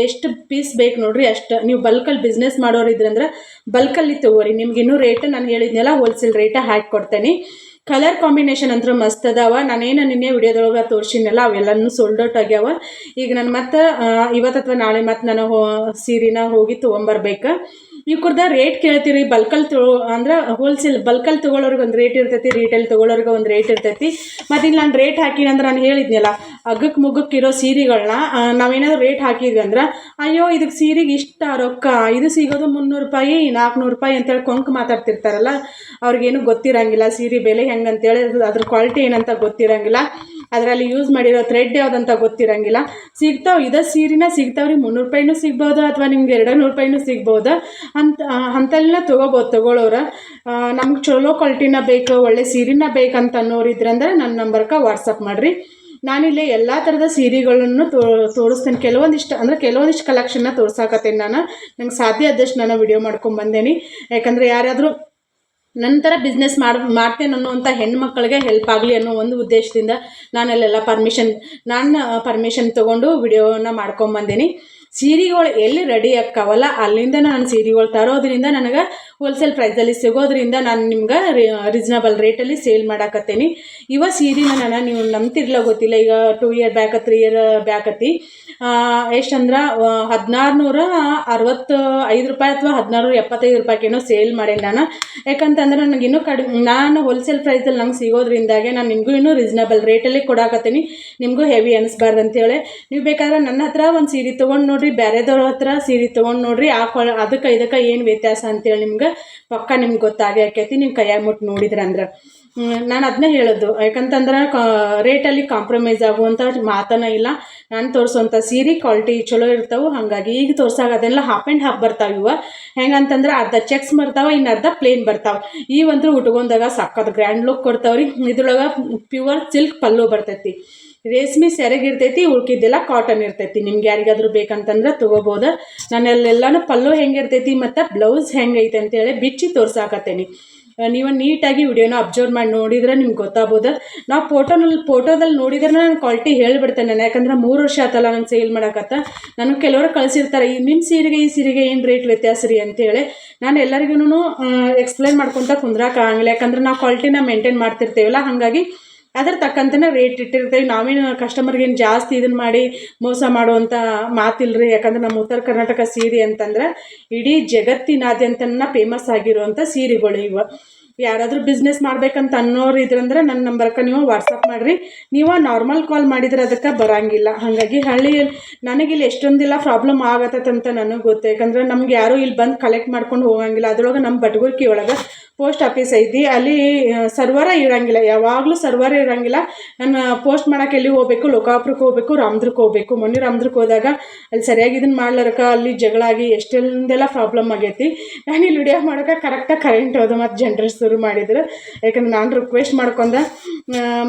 ಎಷ್ಟು ಪೀಸ್ ಬೇಕು ನೋಡ್ರಿ ಅಷ್ಟು. ನೀವು ಬಲ್ಕಲ್ಲಿ ಬಿಸ್ನೆಸ್ ಮಾಡೋರು ಇದ್ರಂದ್ರೆ ಬಲ್ಕಲ್ಲಿ ತಗೋರಿ. ನಿಮ್ಗೆ ಇನ್ನೂ ರೇಟ್ ನಾನು ಹೇಳಿದ್ನಲ್ಲ ಹೋಲ್ಸೇಲ್ ರೇಟ ಹಾಕಿ ಕೊಡ್ತೇನೆ. ಕಲರ್ ಕಾಂಬಿನೇಷನ್ ಅಂತೂ ಮಸ್ತ್ ಅದಾವ. ನಾನೇನು ನಿನ್ನೆ ವಿಡಿಯೋದೊಳಗೆ ತೋರಿಸಿನಲ್ಲ ಅವೆಲ್ಲನೂ ಸೋಲ್ಡ್ ಔಟ್ ಆಗ್ಯಾವ. ಈಗ ನಾನು ಮತ್ತೆ ಇವತ್ತು ಅಥವಾ ನಾಳೆ ಮತ್ತೆ ನಾನು ಸೀರೆನ ಹೋಗಿ ತೊಗೊಂಬರ್ಬೇಕು. ಇವ್ಕರ್ದ ರೇಟ್ ಕೇಳ್ತೀರಿ ಬಲ್ಕಲ್ ತೊ ಅಂದ್ರೆ ಹೋಲ್ಸೇಲ್ ಬಲ್ಕಲ್ ತೊಗೊಳೋರ್ಗೆ ಒಂದು ರೇಟ್ ಇರ್ತೈತಿ ರೀಟೇಲ್ ತೊಗೊಳೋರ್ಗೆ ಒಂದು ರೇಟ್ ಇರ್ತೈತಿ. ಮತ್ತು ಇಲ್ಲಿ ನಾನು ರೇಟ್ ಹಾಕಿನಿ ಅಂದ್ರೆ ನಾನು ಹೇಳಿದ್ನಲ್ಲ ಅಗ್ಗಕ್ಕೆ ಮುಗ್ಗಕ್ಕೆ ಇರೋ ಸೀರೆಗಳನ್ನ ನಾವೇನಾದ್ರು ರೇಟ್ ಹಾಕಿದ್ವಿ ಅಂದ್ರೆ, ಅಯ್ಯೋ ಇದಕ್ಕೆ ಸೀರೆಗೆ ಇಷ್ಟ ರೊಕ್ಕ, ಇದು ಸಿಗೋದು ಮುನ್ನೂರು ರೂಪಾಯಿ ನಾಲ್ಕುನೂರು ರೂಪಾಯಿ ಅಂತೇಳಿ ಕೊಂಕ್ ಮಾತಾಡ್ತಿರ್ತಾರಲ್ಲ, ಅವ್ರಿಗೇನು ಗೊತ್ತಿರಂಗಿಲ್ಲ ಸೀರೆ ಬೆಲೆ ಹೆಂಗೆ ಅಂತೇಳಿ ಅದ್ರ ಕ್ವಾಲಿಟಿ ಏನಂತ ಗೊತ್ತಿರಂಗಿಲ್ಲ. ಅದರಲ್ಲಿ ಯೂಸ್ ಮಾಡಿರೋ ಥ್ರೆಡ್ ಯಾವುದಂತ ಗೊತ್ತಿರಂಗಿಲ್ಲ. ಸಿಗ್ತಾವೆ, ಇದೇ ಸೀರೆನ ಸಿಗ್ತಾವ್ರಿ ಮುನ್ನೂರು ರೂಪಾಯಿನೂ ಸಿಗ್ಬೋದು ಅಥವಾ ನಿಮ್ಗೆ ಎರಡು ನೂರು ರೂಪಾಯಿನೂ ಸಿಗ್ಬೋದು. ಅಂತ ಅಂತೆಲ್ಲ ತೊಗೋಬೋದು ತೊಗೊಳೋರು ನಮ್ಗೆ ಚಲೋ ಕ್ವಾಲಿಟಿನ ಬೇಕು, ಒಳ್ಳೆ ಸೀರೆನ ಬೇಕಂತ ಅನ್ನೋರು ಇದ್ರಂದ್ರೆ ನನ್ನ ನಂಬರ್ಗೆ ವಾಟ್ಸಪ್ ಮಾಡಿರಿ. ನಾನಿಲ್ಲಿ ಎಲ್ಲ ಥರದ ಸೀರೆಗಳನ್ನು ತೋರಿಸ್ತೇನೆ. ಕೆಲವೊಂದಿಷ್ಟು, ಅಂದರೆ ಕೆಲವೊಂದಿಷ್ಟು ಕಲೆಕ್ಷನ್ನ ತೋರ್ಸಾಕತ್ತೇನೆ ನಾನು. ನಂಗೆ ಸಾಧ್ಯ ಆದಷ್ಟು ನಾನು ವಿಡಿಯೋ ಮಾಡ್ಕೊಂಡು ಬಂದೇನಿ. ಯಾಕಂದರೆ ಯಾರಾದರೂ ನಂತರ ಬಿಸ್ನೆಸ್ ಮಾಡಿ, ಮಾಡ್ತೇನೆ ಅನ್ನುವಂಥ ಹೆಣ್ಮಕ್ಳಿಗೆ ಹೆಲ್ಪ್ ಆಗಲಿ ಅನ್ನೋ ಒಂದು ಉದ್ದೇಶದಿಂದ ನಾನು ಅಲ್ಲೆಲ್ಲ ಪರ್ಮಿಷನ್ ನಾನು ಪರ್ಮಿಷನ್ ತೊಗೊಂಡು ವಿಡಿಯೋನ ಮಾಡ್ಕೊಂಬಂದೀನಿ. ಸೀರೆಗಳು ಎಲ್ಲಿ ರೆಡಿ ಆಕ್ಕಾವಲ್ಲ ಅಲ್ಲಿಂದ ನಾನು ಸೀರೆಗಳು ತರೋದ್ರಿಂದ ನನಗೆ ಹೋಲ್ಸೇಲ್ ಪ್ರೈಸಲ್ಲಿ ಸಿಗೋದ್ರಿಂದ ನಾನು ನಿಮ್ಗೆ ರೀಸನಬಲ್ ರೇಟಲ್ಲಿ ಸೇಲ್ ಮಾಡಾಕತ್ತೇನೆ. ಇವ ಸೀರೆನ ನಾನು ನೀವು ನಂಬ್ತಿರ್ಲ ಗೊತ್ತಿಲ್ಲ, ಈಗ two year back three year back ಅತ್ತಿ. ಎಷ್ಟಂದ್ರೆ ಹದಿನಾರು ನೂರ ಅರವತ್ತು ಐದು ರೂಪಾಯಿ ಅಥವಾ ಹದಿನಾರು ಎಪ್ಪತ್ತೈದು ರೂಪಾಯಿಗೇನೋ ಸೇಲ್ ಮಾಡೇನಿ ನಾನು. ಯಾಕಂತಂದ್ರೆ ನನಗೆ ಇನ್ನೂ ಕಡಿಮೆ ನಾನು ಹೋಲ್ಸೇಲ್ ಪ್ರೈಸಲ್ಲಿ ನಂಗೆ ಸಿಗೋದ್ರಿಂದಾಗೆ ನಾನು ನಿಮಗೂ ಇನ್ನೂ ರೀಸನಬಲ್ ರೇಟಲ್ಲಿ ಕೊಡಾಕತ್ತೀನಿ. ನಿಮಗೂ ಹೆವಿ ಅನಿಸ್ಬಾರ್ದು ಅಂತೇಳಿ ನೀವು ಬೇಕಾದ್ರೆ ನನ್ನ ಹತ್ರ ಒಂದು ಸೀರೆ ತೊಗೊಂಡು ನೋಡಿರಿ. ಬೇರೆದವ್ರ ಹತ್ರ ಸೀರೆ ತೊಗೊಂಡು ನೋಡಿರಿ, ಆ ಕೊಳ ಅದಕ್ಕೆ ಇದಕ್ಕೆ ಏನು ವ್ಯತ್ಯಾಸ ಅಂತೇಳಿ ನಿಮ್ಗೆ ಪಕ್ಕ ನಿಮ್ಗೆ ಗೊತ್ತಾಗೇ ಆಕೈತಿ ನೀವು ಕೈಯಾಗ ಮುಟ್ಟು ನೋಡಿದ್ರಂದ್ರೆ ನಾನು ಅದನ್ನೇ ಹೇಳೋದು, ಯಾಕಂತಂದ್ರೆ ರೇಟಲ್ಲಿ ಕಾಂಪ್ರಮೈಸ್ ಆಗುವಂಥ ಮಾತನ ಇಲ್ಲ, ನಾನು ತೋರಿಸುವಂಥ ಸೀರೆ ಕ್ವಾಲಿಟಿ ಚಲೋ ಇರ್ತಾವೆ, ಹಾಗಾಗಿ ಈಗ ತೋರ್ಸಾಗ ಅದೆಲ್ಲ ಹಾಫ್ ಆ್ಯಂಡ್ ಹಾಫ್ ಬರ್ತಾವೆ ಇವ. ಹೆಂಗಂತಂದ್ರೆ ಅರ್ಧ ಚೆಕ್ಸ್ ಬರ್ತಾವೆ ಇನ್ನು ಅರ್ಧ ಪ್ಲೇನ್ ಬರ್ತಾವೆ. ಇವಂತೂ ಉಟ್ಕೊಂಡಾಗ ಸಕ್ಕದ ಗ್ರ್ಯಾಂಡ್ ಲುಕ್ ಕೊಡ್ತಾವ್ರಿ, ಇದ್ರೊಳಗೆ ಪ್ಯೂರ್ ಸಿಲ್ಕ್ ಪಲ್ಲು ಬರ್ತೈತಿ. ರೇಷ್ಮೆ ಸೆರೆಗಿರ್ತೈತಿ, ಉಳ್ಕಿದ್ದೆಲ್ಲ ಕಾಟನ್ ಇರ್ತೈತಿ. ನಿಮ್ಗೆ ಯಾರಿಗಾದ್ರೂ ಬೇಕಂತಂದ್ರೆ ತೊಗೋಬೋದು. ನಾನಲ್ಲೆಲ್ಲನೂ ಪಲ್ಲು ಹೆಂಗಿರ್ತೈತಿ ಮತ್ತು ಬ್ಲೌಸ್ ಹೆಂಗೈತೆ ಅಂತೇಳಿ ಬಿಚ್ಚಿ ತೋರ್ಸಾಕತ್ತೇನಿ. ನೀವು ನೀಟಾಗಿ ವಿಡಿಯೋನ ಅಬ್ಸರ್ವ್ ಮಾಡಿ ನೋಡಿದ್ರೆ ನಿಮ್ಗೆ ಗೊತ್ತಾಗ್ಬೋದು. ನಾವು ಫೋಟೋನಲ್ಲಿ ಫೋಟೋದಲ್ಲಿ ನೋಡಿದ್ರೆ ನಾನು ಕ್ವಾಲಿಟಿ ಹೇಳಿಬಿಡ್ತೇನೆ ನಾನು. ಯಾಕಂದ್ರೆ ಮೂರು ವರ್ಷ ಆತಲ್ಲ ನಾನು ಸೇಲ್ ಮಾಡಕತ್ತ. ನನಗೆ ಕೆಲವರು ಕಳಿಸಿರ್ತಾರೆ, ಈ ನಿಮ್ಮ ಸೀರೆಗೆ, ಈ ಸೀರೆಗೆ ಏನು ರೇಟ್ ವ್ಯತ್ಯಾಸ ರೀ ಅಂತೇಳಿ ನಾನು ಎಲ್ಲರಿಗೂ ಎಕ್ಸ್ಪ್ಲೈನ್ ಮಾಡ್ಕೊತ ಕುಂದ್ರಕ್ಕಾಗಂಗಿಲ್ಲ ಯಾಕಂದ್ರೆ ನಾವು ಕ್ವಾಲಿಟಿನ ಮೇಂಟೈನ್ ಮಾಡ್ತಿರ್ತೇವಲ್ಲ, ಹಾಗಾಗಿ ಅದ್ರ ತಕ್ಕಂತನೇ ರೇಟ್ ಇಟ್ಟಿರ್ತೀವಿ ನಾವೇನು ಕಸ್ಟಮರ್ಗೇನು ಜಾಸ್ತಿ ಇದನ್ನು ಮಾಡಿ ಮೋಸ ಮಾಡುವಂಥ ಮಾತಿಲ್ರಿ. ಯಾಕಂದ್ರೆ ನಮ್ಮ ಉತ್ತರ ಕರ್ನಾಟಕ ಸೀರೆ ಅಂತಂದ್ರೆ ಇಡೀ ಜಗತ್ತಿನಾದ್ಯಂತನ ಫೇಮಸ್ ಆಗಿರುವಂಥ ಸೀರೆಗಳು ಇವು. ಯಾರಾದರೂ ಬಿಸ್ನೆಸ್ ಮಾಡ್ಬೇಕಂತ ಅನ್ನೋರು ಇದ್ರಂದ್ರೆ ನನ್ನ ನಂಬರ್ಗೆ ನೀವು ವಾಟ್ಸಪ್ ಮಾಡಿರಿ. ನೀವು ನಾರ್ಮಲ್ ಕಾಲ್ ಮಾಡಿದ್ರೆ ಅದಕ್ಕೆ ಬರೋಂಗಿಲ್ಲ. ಹಾಗಾಗಿ ಹಳ್ಳಿ ನನಗಿಲ್ಲಿ ಎಷ್ಟೊಂದಿಲ್ಲ ಪ್ರಾಬ್ಲಮ್ ಆಗತ್ತಂತ ನನಗೆ ಗೊತ್ತು. ಯಾಕಂದ್ರೆ ನಮ್ಗೆ ಯಾರೂ ಇಲ್ಲಿ ಬಂದು ಕಲೆಕ್ಟ್ ಮಾಡ್ಕೊಂಡು ಹೋಗಂಗಿಲ್ಲ. ಅದ್ರೊಳಗೆ ನಮ್ಮ ಬಟಗುರ್ಕಿ ಒಳಗೆ ಪೋಸ್ಟ್ ಆಫೀಸ್ ಐತಿ, ಅಲ್ಲಿ ಸರ್ವರ ಇರಂಗಿಲ್ಲ, ಯಾವಾಗಲೂ ಸರ್ವರ್ ಇರಂಗಿಲ್ಲ. ನಾನು ಪೋಸ್ಟ್ ಮಾಡೋಕೆ ಎಲ್ಲಿ ಹೋಗ್ಬೇಕು? ಲೋಕಾಪುರಕ್ಕೆ ಹೋಗ್ಬೇಕು, ರಾಮದುರ್ಗಕ್ಕೆ ಹೋಗ್ಬೇಕು. ಮೊನ್ನೆ ರಾಮದುರ್ಗಕ್ಕೆ ಹೋದಾಗ ಅಲ್ಲಿ ಸರಿಯಾಗಿ ಇದನ್ನು ಮಾಡ್ಲಾರಕ ಅಲ್ಲಿ ಜಗಳಾಗಿ ಎಷ್ಟೊಂದೆಲ್ಲ ಪ್ರಾಬ್ಲಮ್ ಆಗೈತಿ. ನಾನು ಇಲ್ಲಿ ವಿಡಿಯೋ ಮಾಡೋಕೆ ಕರೆಕ್ಟಾಗಿ ಕರೆಂಟ್ ಹೋದ ಮತ್ತು ಜನರೇಟ್ ಶುರು ಮಾಡಿದ್ರು. ಯಾಕಂದ್ರೆ ನಾನು ರಿಕ್ವೆಸ್ಟ್ ಮಾಡ್ಕೊಂಡ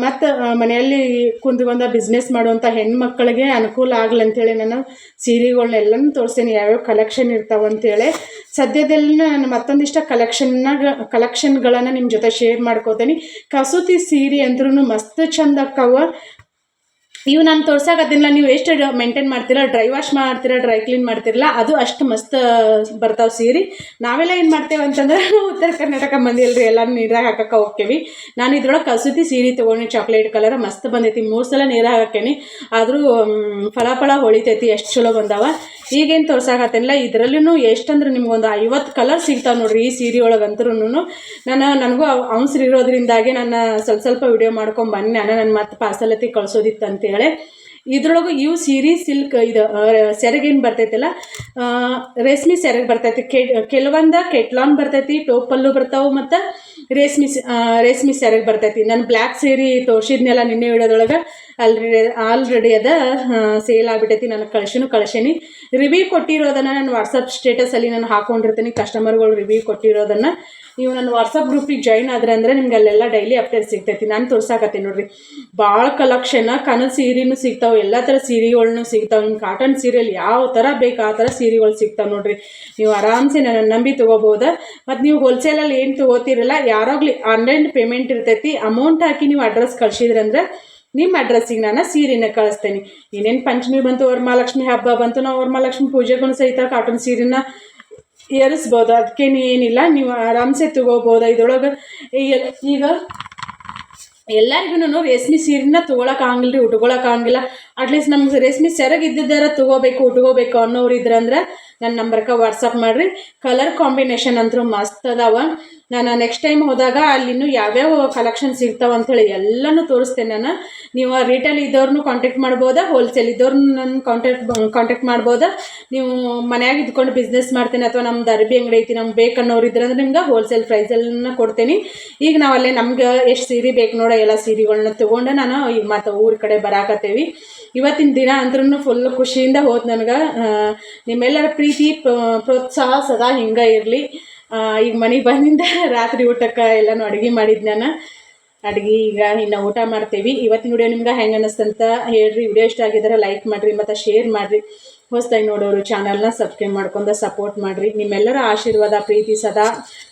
ಮತ್ತು ಮನೆಯಲ್ಲಿ ಕುಂತ್ಕೊಂಡ ಬಿಸ್ನೆಸ್ ಮಾಡುವಂಥ ಹೆಣ್ಮಕ್ಳಿಗೆ ಅನುಕೂಲ ಆಗಲಿ ಅಂತೇಳಿ ನಾನು ಸೀರೆಗಳನ್ನೆಲ್ಲನೂ ತೋರಿಸ್ತೀನಿ ಯಾವ್ಯಾವ ಕಲೆಕ್ಷನ್ ಇರ್ತಾವಂತೇಳಿ. ಸದ್ಯದಲ್ಲಿ ನಾನು ಮತ್ತೊಂದಿಷ್ಟ ಕಲೆಕ್ಷನ್ನಾಗ ಕಲೆಕ್ಷನ್ಗಳನ್ನು ನಿಮ್ಮ ಜೊತೆ ಶೇರ್ ಮಾಡ್ಕೋತೀನಿ. ಕಸೂತಿ ಸೀರೆ ಅಂದ್ರೂ ಮಸ್ತ್ ಚಂದ ಅಕ್ಕವ. ಇವು ನಾನು ತೋರ್ಸಾಕತ್ತಿಲ್ಲ ನೀವು ಎಷ್ಟು ಮೇಂಟೈನ್ ಮಾಡ್ತೀರಾ? ಡ್ರೈ ವಾಶ್ ಮಾಡ್ತೀರಾ? ಡ್ರೈ ಕ್ಲೀನ್ ಮಾಡ್ತಿರಲ್ಲ? ಅದು ಅಷ್ಟು ಮಸ್ತ್ ಬರ್ತಾವೆ ಸೀರೆ. ನಾವೆಲ್ಲ ಏನು ಮಾಡ್ತೇವೆ ಅಂತಂದ್ರೆ ಉತ್ತರ ಕರ್ನಾಟಕ ಮಂದಿ ಅಲ್ರಿ ಎಲ್ಲರೂ ನೀರಾಗ ಹಾಕಕ್ಕೆ ಹೋಗ್ತೇವೆ. ನಾನು ಇದ್ರೊಳಗೆ ಕಸೂತಿ ಸೀರೆ ತೊಗೊಂಡು ಚಾಕ್ಲೇಟ್ ಕಲರ್ ಮಸ್ತ್ ಬಂದೈತಿ. ಮೂರು ಸಲ ನೀರಾಗ ಹಾಕೇನಿ ಆದರೂ ಫಳ ಫಳ ಹೊಳಿತೈತಿ, ಎಷ್ಟು ಚಲೋ ಬಂದಾವ. ಈಗೇನು ತೋರ್ಸಾಕತ್ತೇನಿಲ್ಲ ಇದರಲ್ಲೂ ಎಷ್ಟಂದ್ರೆ ನಿಮ್ಗೊಂದು ಐವತ್ತು ಕಲರ್ ಸಿಗ್ತಾವೆ ನೋಡ್ರಿ ಈ ಸೀರೆ ಒಳಗಂತರೂ ನಾನು ನನಗೂ ಅವಸರ ಇರೋದ್ರಿಂದಾಗೆ ನಾನು ಸ್ವಲ್ಪ ಸ್ವಲ್ಪ ವಿಡಿಯೋ ಮಾಡ್ಕೊಂಡು ಬನ್ನಿ. ನಾನು ನನ್ನ ಮತ್ತೆ ಪಾರ್ಸಲ್ ಎತ್ತಿ ಅಂತ ಇದ್ರೊಳಗು ಇವು ಸೀರೆ ಸಿಲ್ಕ್ ಇದು ಸೆರಗೇನು ಬರ್ತೈತಲ್ಲ ರೇಷ್ಮೆ ಸೆರಗ್ ಬರ್ತೈತಿ. ಕೆಲವೊಂದು ಕೆಟ್ಲಾನ್ ಬರ್ತೈತಿ, ಟೋಪಲ್ಲು ಬರ್ತಾವೆ ಮತ್ತು ರೇಷ್ಮೆ ರೇಷ್ಮೆ ಸೆರಗ್ ಬರ್ತೈತಿ. ನಾನು ಬ್ಲ್ಯಾಕ್ ಸೀರೆ ತೋರ್ಸಿದ್ನೆಲ್ಲ ನಿನ್ನೆ ವಿಡಿಯೋದೊಳಗೆ. ಆಲ್ರೆಡಿ ಆಲ್ರೆಡಿ ಅದ ಸೇಲ್ ಆಗ್ಬಿಟ್ಟೈತಿ ನನಗೆ ಕಳ್ಸಿನೂ ಕಳ್ಸೀನಿ. ರಿವ್ಯೂ ಕೊಟ್ಟಿರೋದನ್ನು ನಾನು ವಾಟ್ಸಪ್ ಸ್ಟೇಟಸಲ್ಲಿ ನಾನು ಹಾಕೊಂಡಿರ್ತೀನಿ. ಕಸ್ಟಮರ್ಗಳು ರಿವ್ಯೂ ಕೊಟ್ಟಿರೋದನ್ನು. ನೀವು ನನ್ನ ವಾಟ್ಸಪ್ ಗ್ರೂಪಿಗೆ ಜಾಯ್ನ್ ಆದ್ರೆ ಅಂದರೆ ನಿಮ್ಗೆ ಅಲ್ಲೆಲ್ಲ ಡೈಲಿ ಅಪ್ಡೇಟ್ ಸಿಗ್ತೈತಿ. ನಾನು ತೋರ್ಸಾಕತ್ತೀನಿ ನೋಡ್ರಿ. ಭಾಳ ಕಲೆಕ್ಷನ್ ಕನಲ್ ಸೀರೆನೂ ಸಿಗ್ತಾವೆ, ಎಲ್ಲ ಥರ ಸೀರೆಗಳ್ನು ಸಿಗ್ತಾವೆ. ನಿಮ್ಮ ಕಾಟನ್ ಸೀರೆಯಲ್ಲಿ ಯಾವ ಥರ ಬೇಕು ಆ ಥರ ಸೀರೆಗಳು ಸಿಗ್ತಾವೆ ನೋಡ್ರಿ. ನೀವು ಆರಾಮ್ಸೆ ನನ್ನ ನಂಬಿ ತೊಗೋಬೋದಾ. ಮತ್ತು ನೀವು ಹೋಲ್ಸೇಲಲ್ಲಿ ಏನು ತೊಗೋತಿರಲ್ಲ, ಯಾರಾಗಲಿ ಆನ್ಲೈನ್ ಪೇಮೆಂಟ್ ಇರ್ತೈತಿ ಅಮೌಂಟ್ ಹಾಕಿ ನೀವು ಅಡ್ರೆಸ್ ಕಳ್ಸಿದ್ರಂದ್ರೆ ನಿಮ್ಮ ಅಡ್ರೆಸ್ಸಿಗೆ ನಾನು ಸೀರೆನ ಕಳಿಸ್ತೇನೆ. ಇನ್ನೇನು ಪಂಚಮಿ ಬಂತು, ವರಮಹಾಲಕ್ಷ್ಮಿ ಹಬ್ಬ ಬಂತು, ನಾವು ವರಮಹಾಲಕ್ಷ್ಮಿ ಪೂಜೆಗೂ ಸಹಿತ ಕಾಟನ್ ಸೀರೆನ ಏರಿಸ್ಬೋದು. ಅದಕ್ಕೇನು ಏನಿಲ್ಲ ನೀವು ಆರಾಮ್ಸೆ ತಗೋಬೋದು ಇದ್ರೊಳಗೆ. ಈಗ ಎಲ್ಲರಿಗೂ ರೇಷ್ಮೆ ಸೀರೆನ ಆಗಂಗಿಲ್ಲ ರೀ ಉಟ್ಕೊಳಕ್ಕೆ ಆಗಂಗಿಲ್ಲ. ಅಟ್ಲೀಸ್ಟ್ ನಮ್ಗೆ ರೇಷ್ಮೆ ಸೆರಗ್ ಇದ್ದಿದ್ದಾರ ತೊಗೋಬೇಕು, ಉಟ್ಕೋಬೇಕು ಅನ್ನೋರು ಇದ್ರಂದ್ರೆ ನನ್ನ ನಂಬರ್ಗೆ ವಾಟ್ಸಪ್ ಮಾಡಿರಿ. ಕಲರ್ ಕಾಂಬಿನೇಷನ್ ಅಂತೂ ಮಸ್ತ್ ಅದಾವ. ನಾನು ನೆಕ್ಸ್ಟ್ ಟೈಮ್ ಹೋದಾಗ ಅಲ್ಲಿನೂ ಯಾವ್ಯಾವ ಕಲೆಕ್ಷನ್ ಸಿಗ್ತಾವೆ ಅಂಥೇಳಿ ಎಲ್ಲನೂ ತೋರಿಸ್ತೇನೆ ನಾನು. ನೀವು ರಿಟೇಲ್ ಇದ್ದವ್ರನ್ನೂ ಕಾಂಟ್ಯಾಕ್ಟ್ ಮಾಡ್ಬೋದಾ? ಹೋಲ್ಸೇಲ್ ಇದ್ದವ್ರನ್ನ ನಾನು ಕಾಂಟ್ಯಾಕ್ಟ್ ಕಾಂಟ್ಯಾಕ್ಟ್ ಮಾಡ್ಬೋದಾ? ನೀವು ಮನ್ಯಾಗ ಇದ್ಕೊಂಡು ಬಿಸ್ನೆಸ್ ಮಾಡ್ತೀನಿ ಅಥವಾ ನಮ್ದು ಅರಬಿ ಅಂಗಡಿ ಐತಿ, ನಮ್ಗೆ ಬೇಕನ್ನೋರು ಇದ್ರೆ ಅಂದ್ರೆ ನಿಮ್ಗೆ ಹೋಲ್ಸೇಲ್ ಪ್ರೈಸಲ್ಲಿ ಕೊಡ್ತೀನಿ. ಈಗ ನಾವು ಅಲ್ಲೇ ನಮ್ಗೆ ಎಷ್ಟು ಸೀರೆ ಬೇಕು ನೋಡೋ, ಎಲ್ಲ ಸೀರೆಗಳನ್ನ ತೊಗೊಂಡು ನಾನು ಈಗ ಮತ್ತೆ ಊರ ಕಡೆ ಬರಾಕತ್ತೇವಿ. ಇವತ್ತಿನ ದಿನ ಅಂದ್ರೂ ಫುಲ್ ಖುಷಿಯಿಂದ ಹೋದ್ ನನಗೆ ನಿಮ್ಮೆಲ್ಲರ ಪ್ರೀತಿ, ಪ್ರ- ಪ್ರೋತ್ಸಾಹ ಸದಾ ಹಿಂಗೆ ಇರಲಿ. ಈಗ ಮನೆಗೆ ಬಂದಿಂದ ರಾತ್ರಿ ಊಟಕ್ಕೆ ಎಲ್ಲನೂ ಅಡುಗೆ ಮಾಡಿದ್ದು ನಾನು ಅಡುಗೆ ಈಗ ಇನ್ನು ಊಟ ಮಾಡ್ತೇವೆ. ಇವತ್ತಿನ ವಿಡಿಯೋ ನಿಮ್ಗೆ ಹೆಂಗೆ ಅನ್ನಿಸ್ತಂತ ಹೇಳ್ರಿ. ವಿಡಿಯೋ ಇಷ್ಟ ಆಗಿದ್ರೆ ಲೈಕ್ ಮಾಡಿರಿ, ಮತ್ತು ಶೇರ್ ಮಾಡಿರಿ. ಹೊಸದಾಗಿ ನೋಡೋರು ಚಾನಲ್ನ ಸಬ್ಸ್ಕ್ರೈಬ್ ಮಾಡ್ಕೊಂಡು ಸಪೋರ್ಟ್ ಮಾಡಿರಿ. ನಿಮ್ಮೆಲ್ಲರ ಆಶೀರ್ವಾದ, ಪ್ರೀತಿ ಸದಾ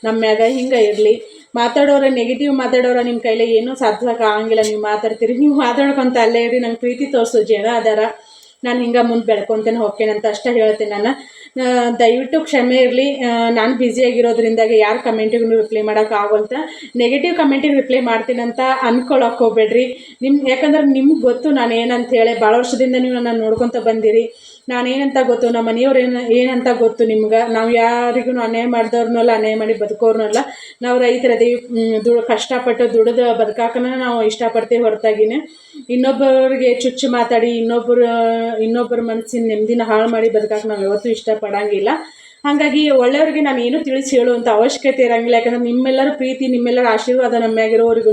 ನಮ್ಮ ಮ್ಯಾಗ ಹಿಂಗೆ ಇರಲಿ. ಮಾತಾಡೋರ ನೆಗೆಟಿವ್ ಮಾತಾಡೋರ ನಿಮ್ಮ ಕೈಲಿ ಏನೂ ಸಾಧ್ಯ ಆಗಂಗಿಲ್ಲ. ನೀವು ಮಾತಾಡ್ತೀರಿ. ನೀವು ಮಾತಾಡ್ಕೊಂತ ಅಲ್ಲೇ ಇರಿ. ನಂಗೆ ಪ್ರೀತಿ ತೋರಿಸೋ. ಜನ ಅದಾರ ನಾನು ಹಿಂಗೆ ಮುಂದೆ ಬೆಳ್ಕೊತೇನೆ, ಹೋಗ್ತೇನೆ ಅಂತ ಅಷ್ಟೇ ಹೇಳ್ತೀನಿ ನಾನು. ದಯವಿಟ್ಟು ಕ್ಷಮೆ ಇರಲಿ. ನಾನು ಬ್ಯುಸಿಯಾಗಿರೋದ್ರಿಂದಾಗಿ ಯಾರು ಕಮೆಂಟಿಗೂ ರಿಪ್ಲೈ ಮಾಡೋಕೆ ಆಗೋಲ್ತ ನೆಗೆಟಿವ್ ಕಮೆಂಟಿಗೆ ರಿಪ್ಲೈ ಮಾಡ್ತೀನಂತ ಅಂದ್ಕೊಳಕ್ಕೆ ಹೋಗ್ಬೇಡ್ರಿ. ನಿಮ್ಮ ಯಾಕಂದ್ರೆ ನಿಮ್ಗೆ ಗೊತ್ತು ನಾನು ಏನಂತ ಹೇಳಿ ಭಾಳ ವರ್ಷದಿಂದ ನೀವು ನನ್ನ ನೋಡ್ಕೊತ ಬಂದಿರಿ. ನಾನು ಏನಂತ ಗೊತ್ತು, ನಮ್ಮ ಮನೆಯವ್ರು ಏನು, ಏನಂತ ಗೊತ್ತು ನಿಮ್ಗೆ? ನಾವು ಯಾರಿಗೂ ಅನ್ಯಾಯ ಮಾಡಿದವ್ರನ್ನಲ್ಲ ಅನ್ಯಾಯ ಮಾಡಿ ಬದುಕೋರ್ನಲ್ಲ ನಾವು ರೈತರದೇ ದುಡ್ಡು ಕಷ್ಟಪಟ್ಟು ದುಡಿದು ಬದುಕಾಕನ ನಾವು ಇಷ್ಟಪಡ್ತೀವಿ ಹೊರತಾಗಿನೇ. ಇನ್ನೊಬ್ಬರಿಗೆ ಚುಚ್ಚು ಮಾತಾಡಿ ಇನ್ನೊಬ್ಬರು ಇನ್ನೊಬ್ಬರ ಮನಸ್ಸಿನ ನೆಮ್ಮದಿನ ಹಾಳು ಮಾಡಿ ಬದುಕಕ್ಕೆ ನಾವು ಯಾವತ್ತೂ ಇಷ್ಟಪಡಂಗಿಲ್ಲ. ಹಾಗಾಗಿ ಒಳ್ಳೆಯವ್ರಿಗೆ ನಾನು ಏನು ತಿಳಿಸಿ ಹೇಳುವಂಥ ಅವಶ್ಯಕತೆ ಇರಂಗಿಲ್ಲ. ಯಾಕಂದ್ರೆ ನಿಮ್ಮೆಲ್ಲರ ಪ್ರೀತಿ, ನಿಮ್ಮೆಲ್ಲರ ಆಶೀರ್ವಾದ ನಮ್ಮ ಮ್ಯಾಗಿರೋವರೆಗೂ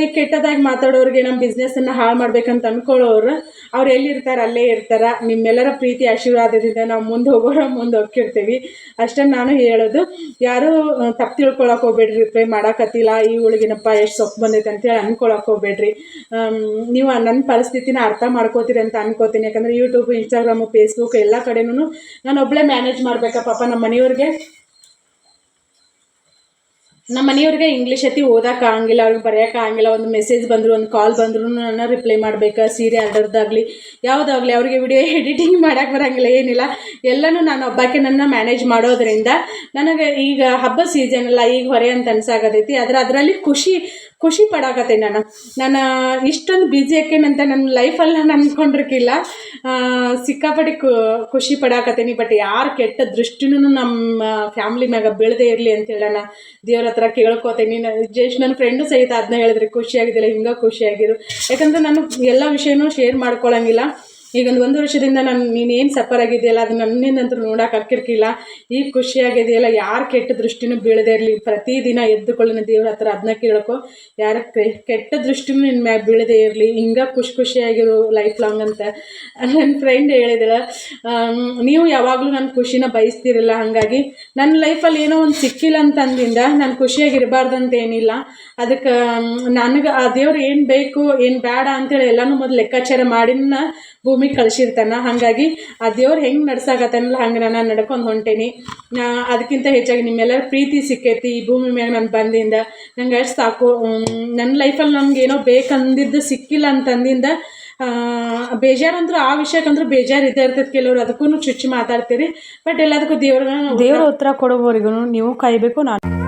ಈ ಕೆಟ್ಟದಾಗಿ ಮಾತಾಡೋರಿಗೆ ನಮ್ಮ ಬಿಸ್ನೆಸ್ಸನ್ನು ಹಾಳು ಮಾಡ್ಬೇಕಂತ ಅಂದ್ಕೊಳ್ಳೋರು ಅವ್ರು ಎಲ್ಲಿರ್ತಾರೆ ಅಲ್ಲೇ ಇರ್ತಾರೆ. ನಿಮ್ಮೆಲ್ಲರ ಪ್ರೀತಿ, ಆಶೀರ್ವಾದದಿಂದ ನಾವು ಮುಂದೆ ಹೋಗೋರ ಮುಂದೆ ಹೋಗ್ತಿರ್ತೀವಿ. ಅಷ್ಟೇ ನಾನು ಹೇಳೋದು. ಯಾರೂ ತಪ್ಪು ತಿಳ್ಕೊಳಕ್ಕೆ ಹೋಗ್ಬೇಡ್ರಿ ರಿಪ್ಲೈ ಮಾಡೋಕತ್ತಿಲ್ಲ. ಈ ಹುಡುಗಿನಪ್ಪ ಎಷ್ಟು ಸೊಪ್ಪು ಬಂದೈತೆ ಅಂತೇಳಿ ಅಂದ್ಕೊಳಕ್ಕೆ ಹೋಗ್ಬೇಡ್ರಿ. ನೀವು ನನ್ನ ಪರಿಸ್ಥಿತಿನ ಅರ್ಥ ಮಾಡ್ಕೋತೀರಿ ಅಂತ ಅನ್ಕೋತೀನಿ. ಯಾಕಂದರೆ ಯೂಟ್ಯೂಬ್ ಇನ್ಸ್ಟಾಗ್ರಾಮು ಫೇಸ್ಬುಕ್ ಎಲ್ಲ ಕಡೆನೂ ನಾನು ಒಬ್ಬಳೇ ಮ್ಯಾನೇಜ್ ಮಾಡಬೇಕಾ ಪಾಪ ನಮ್ಮ ಮನೆಯವ್ರಿಗೆ. ನಮ್ಮ ಮನೆಯವ್ರಿಗೆ ಇಂಗ್ಲೀಷ್ ಅತಿ ಓದಕ್ಕೆ ಆಗಂಗಿಲ್ಲ ಅವ್ರಿಗೆ ಬರೆಯೋಕೆ ಆಗಂಗಿಲ್ಲ, ಒಂದು ಮೆಸೇಜ್ ಬಂದರು, ಒಂದು ಕಾಲ್ ಬಂದ್ರು ನಾನು ರಿಪ್ಲೈ ಮಾಡಬೇಕಾ, ಸೀರೆ ಆರ್ಡರ್ದಾಗಲಿ ಯಾವುದಾಗಲಿ, ಅವ್ರಿಗೆ ವಿಡಿಯೋ ಎಡಿಟಿಂಗ್ ಮಾಡೋಕ್ಕೆ ಬರೋಂಗಿಲ್ಲ, ಏನಿಲ್ಲ. ಎಲ್ಲನೂ ನಾನು ಹಬ್ಬಕ್ಕೆ ನನ್ನ ಮ್ಯಾನೇಜ್ ಮಾಡೋದ್ರಿಂದ, ನನಗೆ ಈಗ ಹಬ್ಬ ಸೀಸನ್ ಅಲ್ಲ, ಈಗ ಹೊರೆ ಅಂತ ಅನ್ಸಾಗತೈತಿ. ಆದರೆ ಅದರಲ್ಲಿ ಖುಷಿ ಖುಷಿ ಪಡಾಕತ್ತೆ ನಾನು. ನಾನು ಇಷ್ಟೊಂದು ಬ್ಯುಸಿ ಆಕೇನಂತ ನನ್ನ ಲೈಫಲ್ಲಿ ನಾನು ಅಂದ್ಕೊಂಡಿರ್ಕಿಲ್ಲ ಸಿಕ್ಕಾಪಟ್ಟೆ ಖುಷಿ ಪಡಾಕತ್ತೀನಿ. ಬಟ್ ಯಾರು ಕೆಟ್ಟ ದೃಷ್ಟಿನೂ ನಮ್ಮ ಫ್ಯಾಮ್ಲಿ ಮ್ಯಾಗ ಬೀಳದೇ ಇರಲಿ ಅಂತ ನಾನು ದೇವ್ರ ಹತ್ರ ಕೇಳ್ಕೊತೀನಿ. ಜಸ್ಟ್ ನನ್ನ ಫ್ರೆಂಡು ಸಹಿತ ಅದನ್ನ ಹೇಳಿದ್ರೆ ಖುಷಿಯಾಗಿದ್ದಿಲ್ಲ ಹಿಂಗೆ ಖುಷಿಯಾಗಿರು ಯಾಕಂದ್ರೆ ನಾನು ಎಲ್ಲ ವಿಷಯನೂ ಶೇರ್ ಮಾಡ್ಕೊಳಂಗಿಲ್ಲ. ಈಗ ಒಂದು ಒಂದು ವರ್ಷದಿಂದ ನಾನು ನೀನೇನು ಸಫರ್ ಆಗಿದೆಯಲ್ಲ, ಅದು ನನ್ನಿಂದಂತೂ ನೋಡೋಕೆ ಅಕ್ಕಿರ್ಕಿಲ್ಲ ಈಗ ಖುಷಿಯಾಗಿದೆಯಲ್ಲ, ಯಾರು ಕೆಟ್ಟ ದೃಷ್ಟಿನೂ ಬೀಳದೇ ಇರಲಿ. ಪ್ರತಿದಿನ ಎದ್ದುಕೊಳ್ಳಿನ ದೇವ್ರ ಹತ್ರ ಅದನ್ನ ಕೇಳ್ಕೊ. ಯಾರ ಕೆಟ್ಟ ದೃಷ್ಟಿನೂ ನಿನ್ನ ಮ್ಯಾಗ ಬೀಳದೇ ಇರಲಿ. ಹಿಂಗೆ ಖುಷಿ ಖುಷಿಯಾಗಿರು ಲೈಫ್ ಲಾಂಗ್ ಅಂತ. ನನ್ನ ಫ್ರೆಂಡ್ ಹೇಳಿದಳ ನೀವು ಯಾವಾಗಲೂ ನನ್ನ ಖುಷಿನ ಬಯಸ್ತಿರಲ್ಲ, ಹಾಗಾಗಿ ನನ್ನ ಲೈಫಲ್ಲಿ ಏನೋ ಒಂದು ಸಿಕ್ಕಿಲ್ಲ ಅಂತಂದಿಂದ ನಾನು ಖುಷಿಯಾಗಿರಬಾರ್ದು ಅಂತ ಏನಿಲ್ಲ ಅದಕ್ಕೆ ನನಗೆ ಆ ದೇವ್ರು ಏನು ಬೇಕು, ಏನು ಬೇಡ ಅಂತೇಳಿ ಎಲ್ಲನೂ ಮೊದಲು ಲೆಕ್ಕಾಚಾರ ಮಾಡಿನ ಭೂಮಿಗೆ ಕಳಿಸಿರ್ತಾನೆ. ಹಾಗಾಗಿ ಆ ದೇವ್ರು ಹೆಂಗೆ ನಡ್ಸಾಕತ್ತಾನಲ್ಲ, ಹಂಗೆ ನಾನು ನಡ್ಕೊಂಡು ಹೊಂಟೇನಿ. ಅದಕ್ಕಿಂತ ಹೆಚ್ಚಾಗಿ ನಿಮ್ಮೆಲ್ಲರ ಪ್ರೀತಿ ಸಿಕ್ಕೈತಿ ಈ ಭೂಮಿ ಮ್ಯಾಗ ನಾನು ಬಂದಿಂದ. ನಂಗೆ ಅಷ್ಟು ಸಾಕು. ನನ್ನ ಲೈಫಲ್ಲಿ ನಮ್ಗೆ ಏನೋ ಬೇಕಂದಿದ್ದು ಸಿಕ್ಕಿಲ್ಲ ಅಂತಂದಿಂದ ಬೇಜಾರಂದ್ರೆ ಆ ವಿಷಯಕ್ಕಂದ್ರೆ ಬೇಜಾರು ಇದ್ದೇ ಇರ್ತೈತಿ ಕೆಲವರು. ಅದಕ್ಕೂ ಚುಚ್ಚಿ ಮಾತಾಡ್ತೀರಿ. ಬಟ್ ಎಲ್ಲದಕ್ಕೂ ದೇವ್ರ ದೇವ್ರ ಉತ್ತರ ಕೊಡೋವರೆಗೂ ನೀವು ಕಾಯಬೇಕು. ನಾನು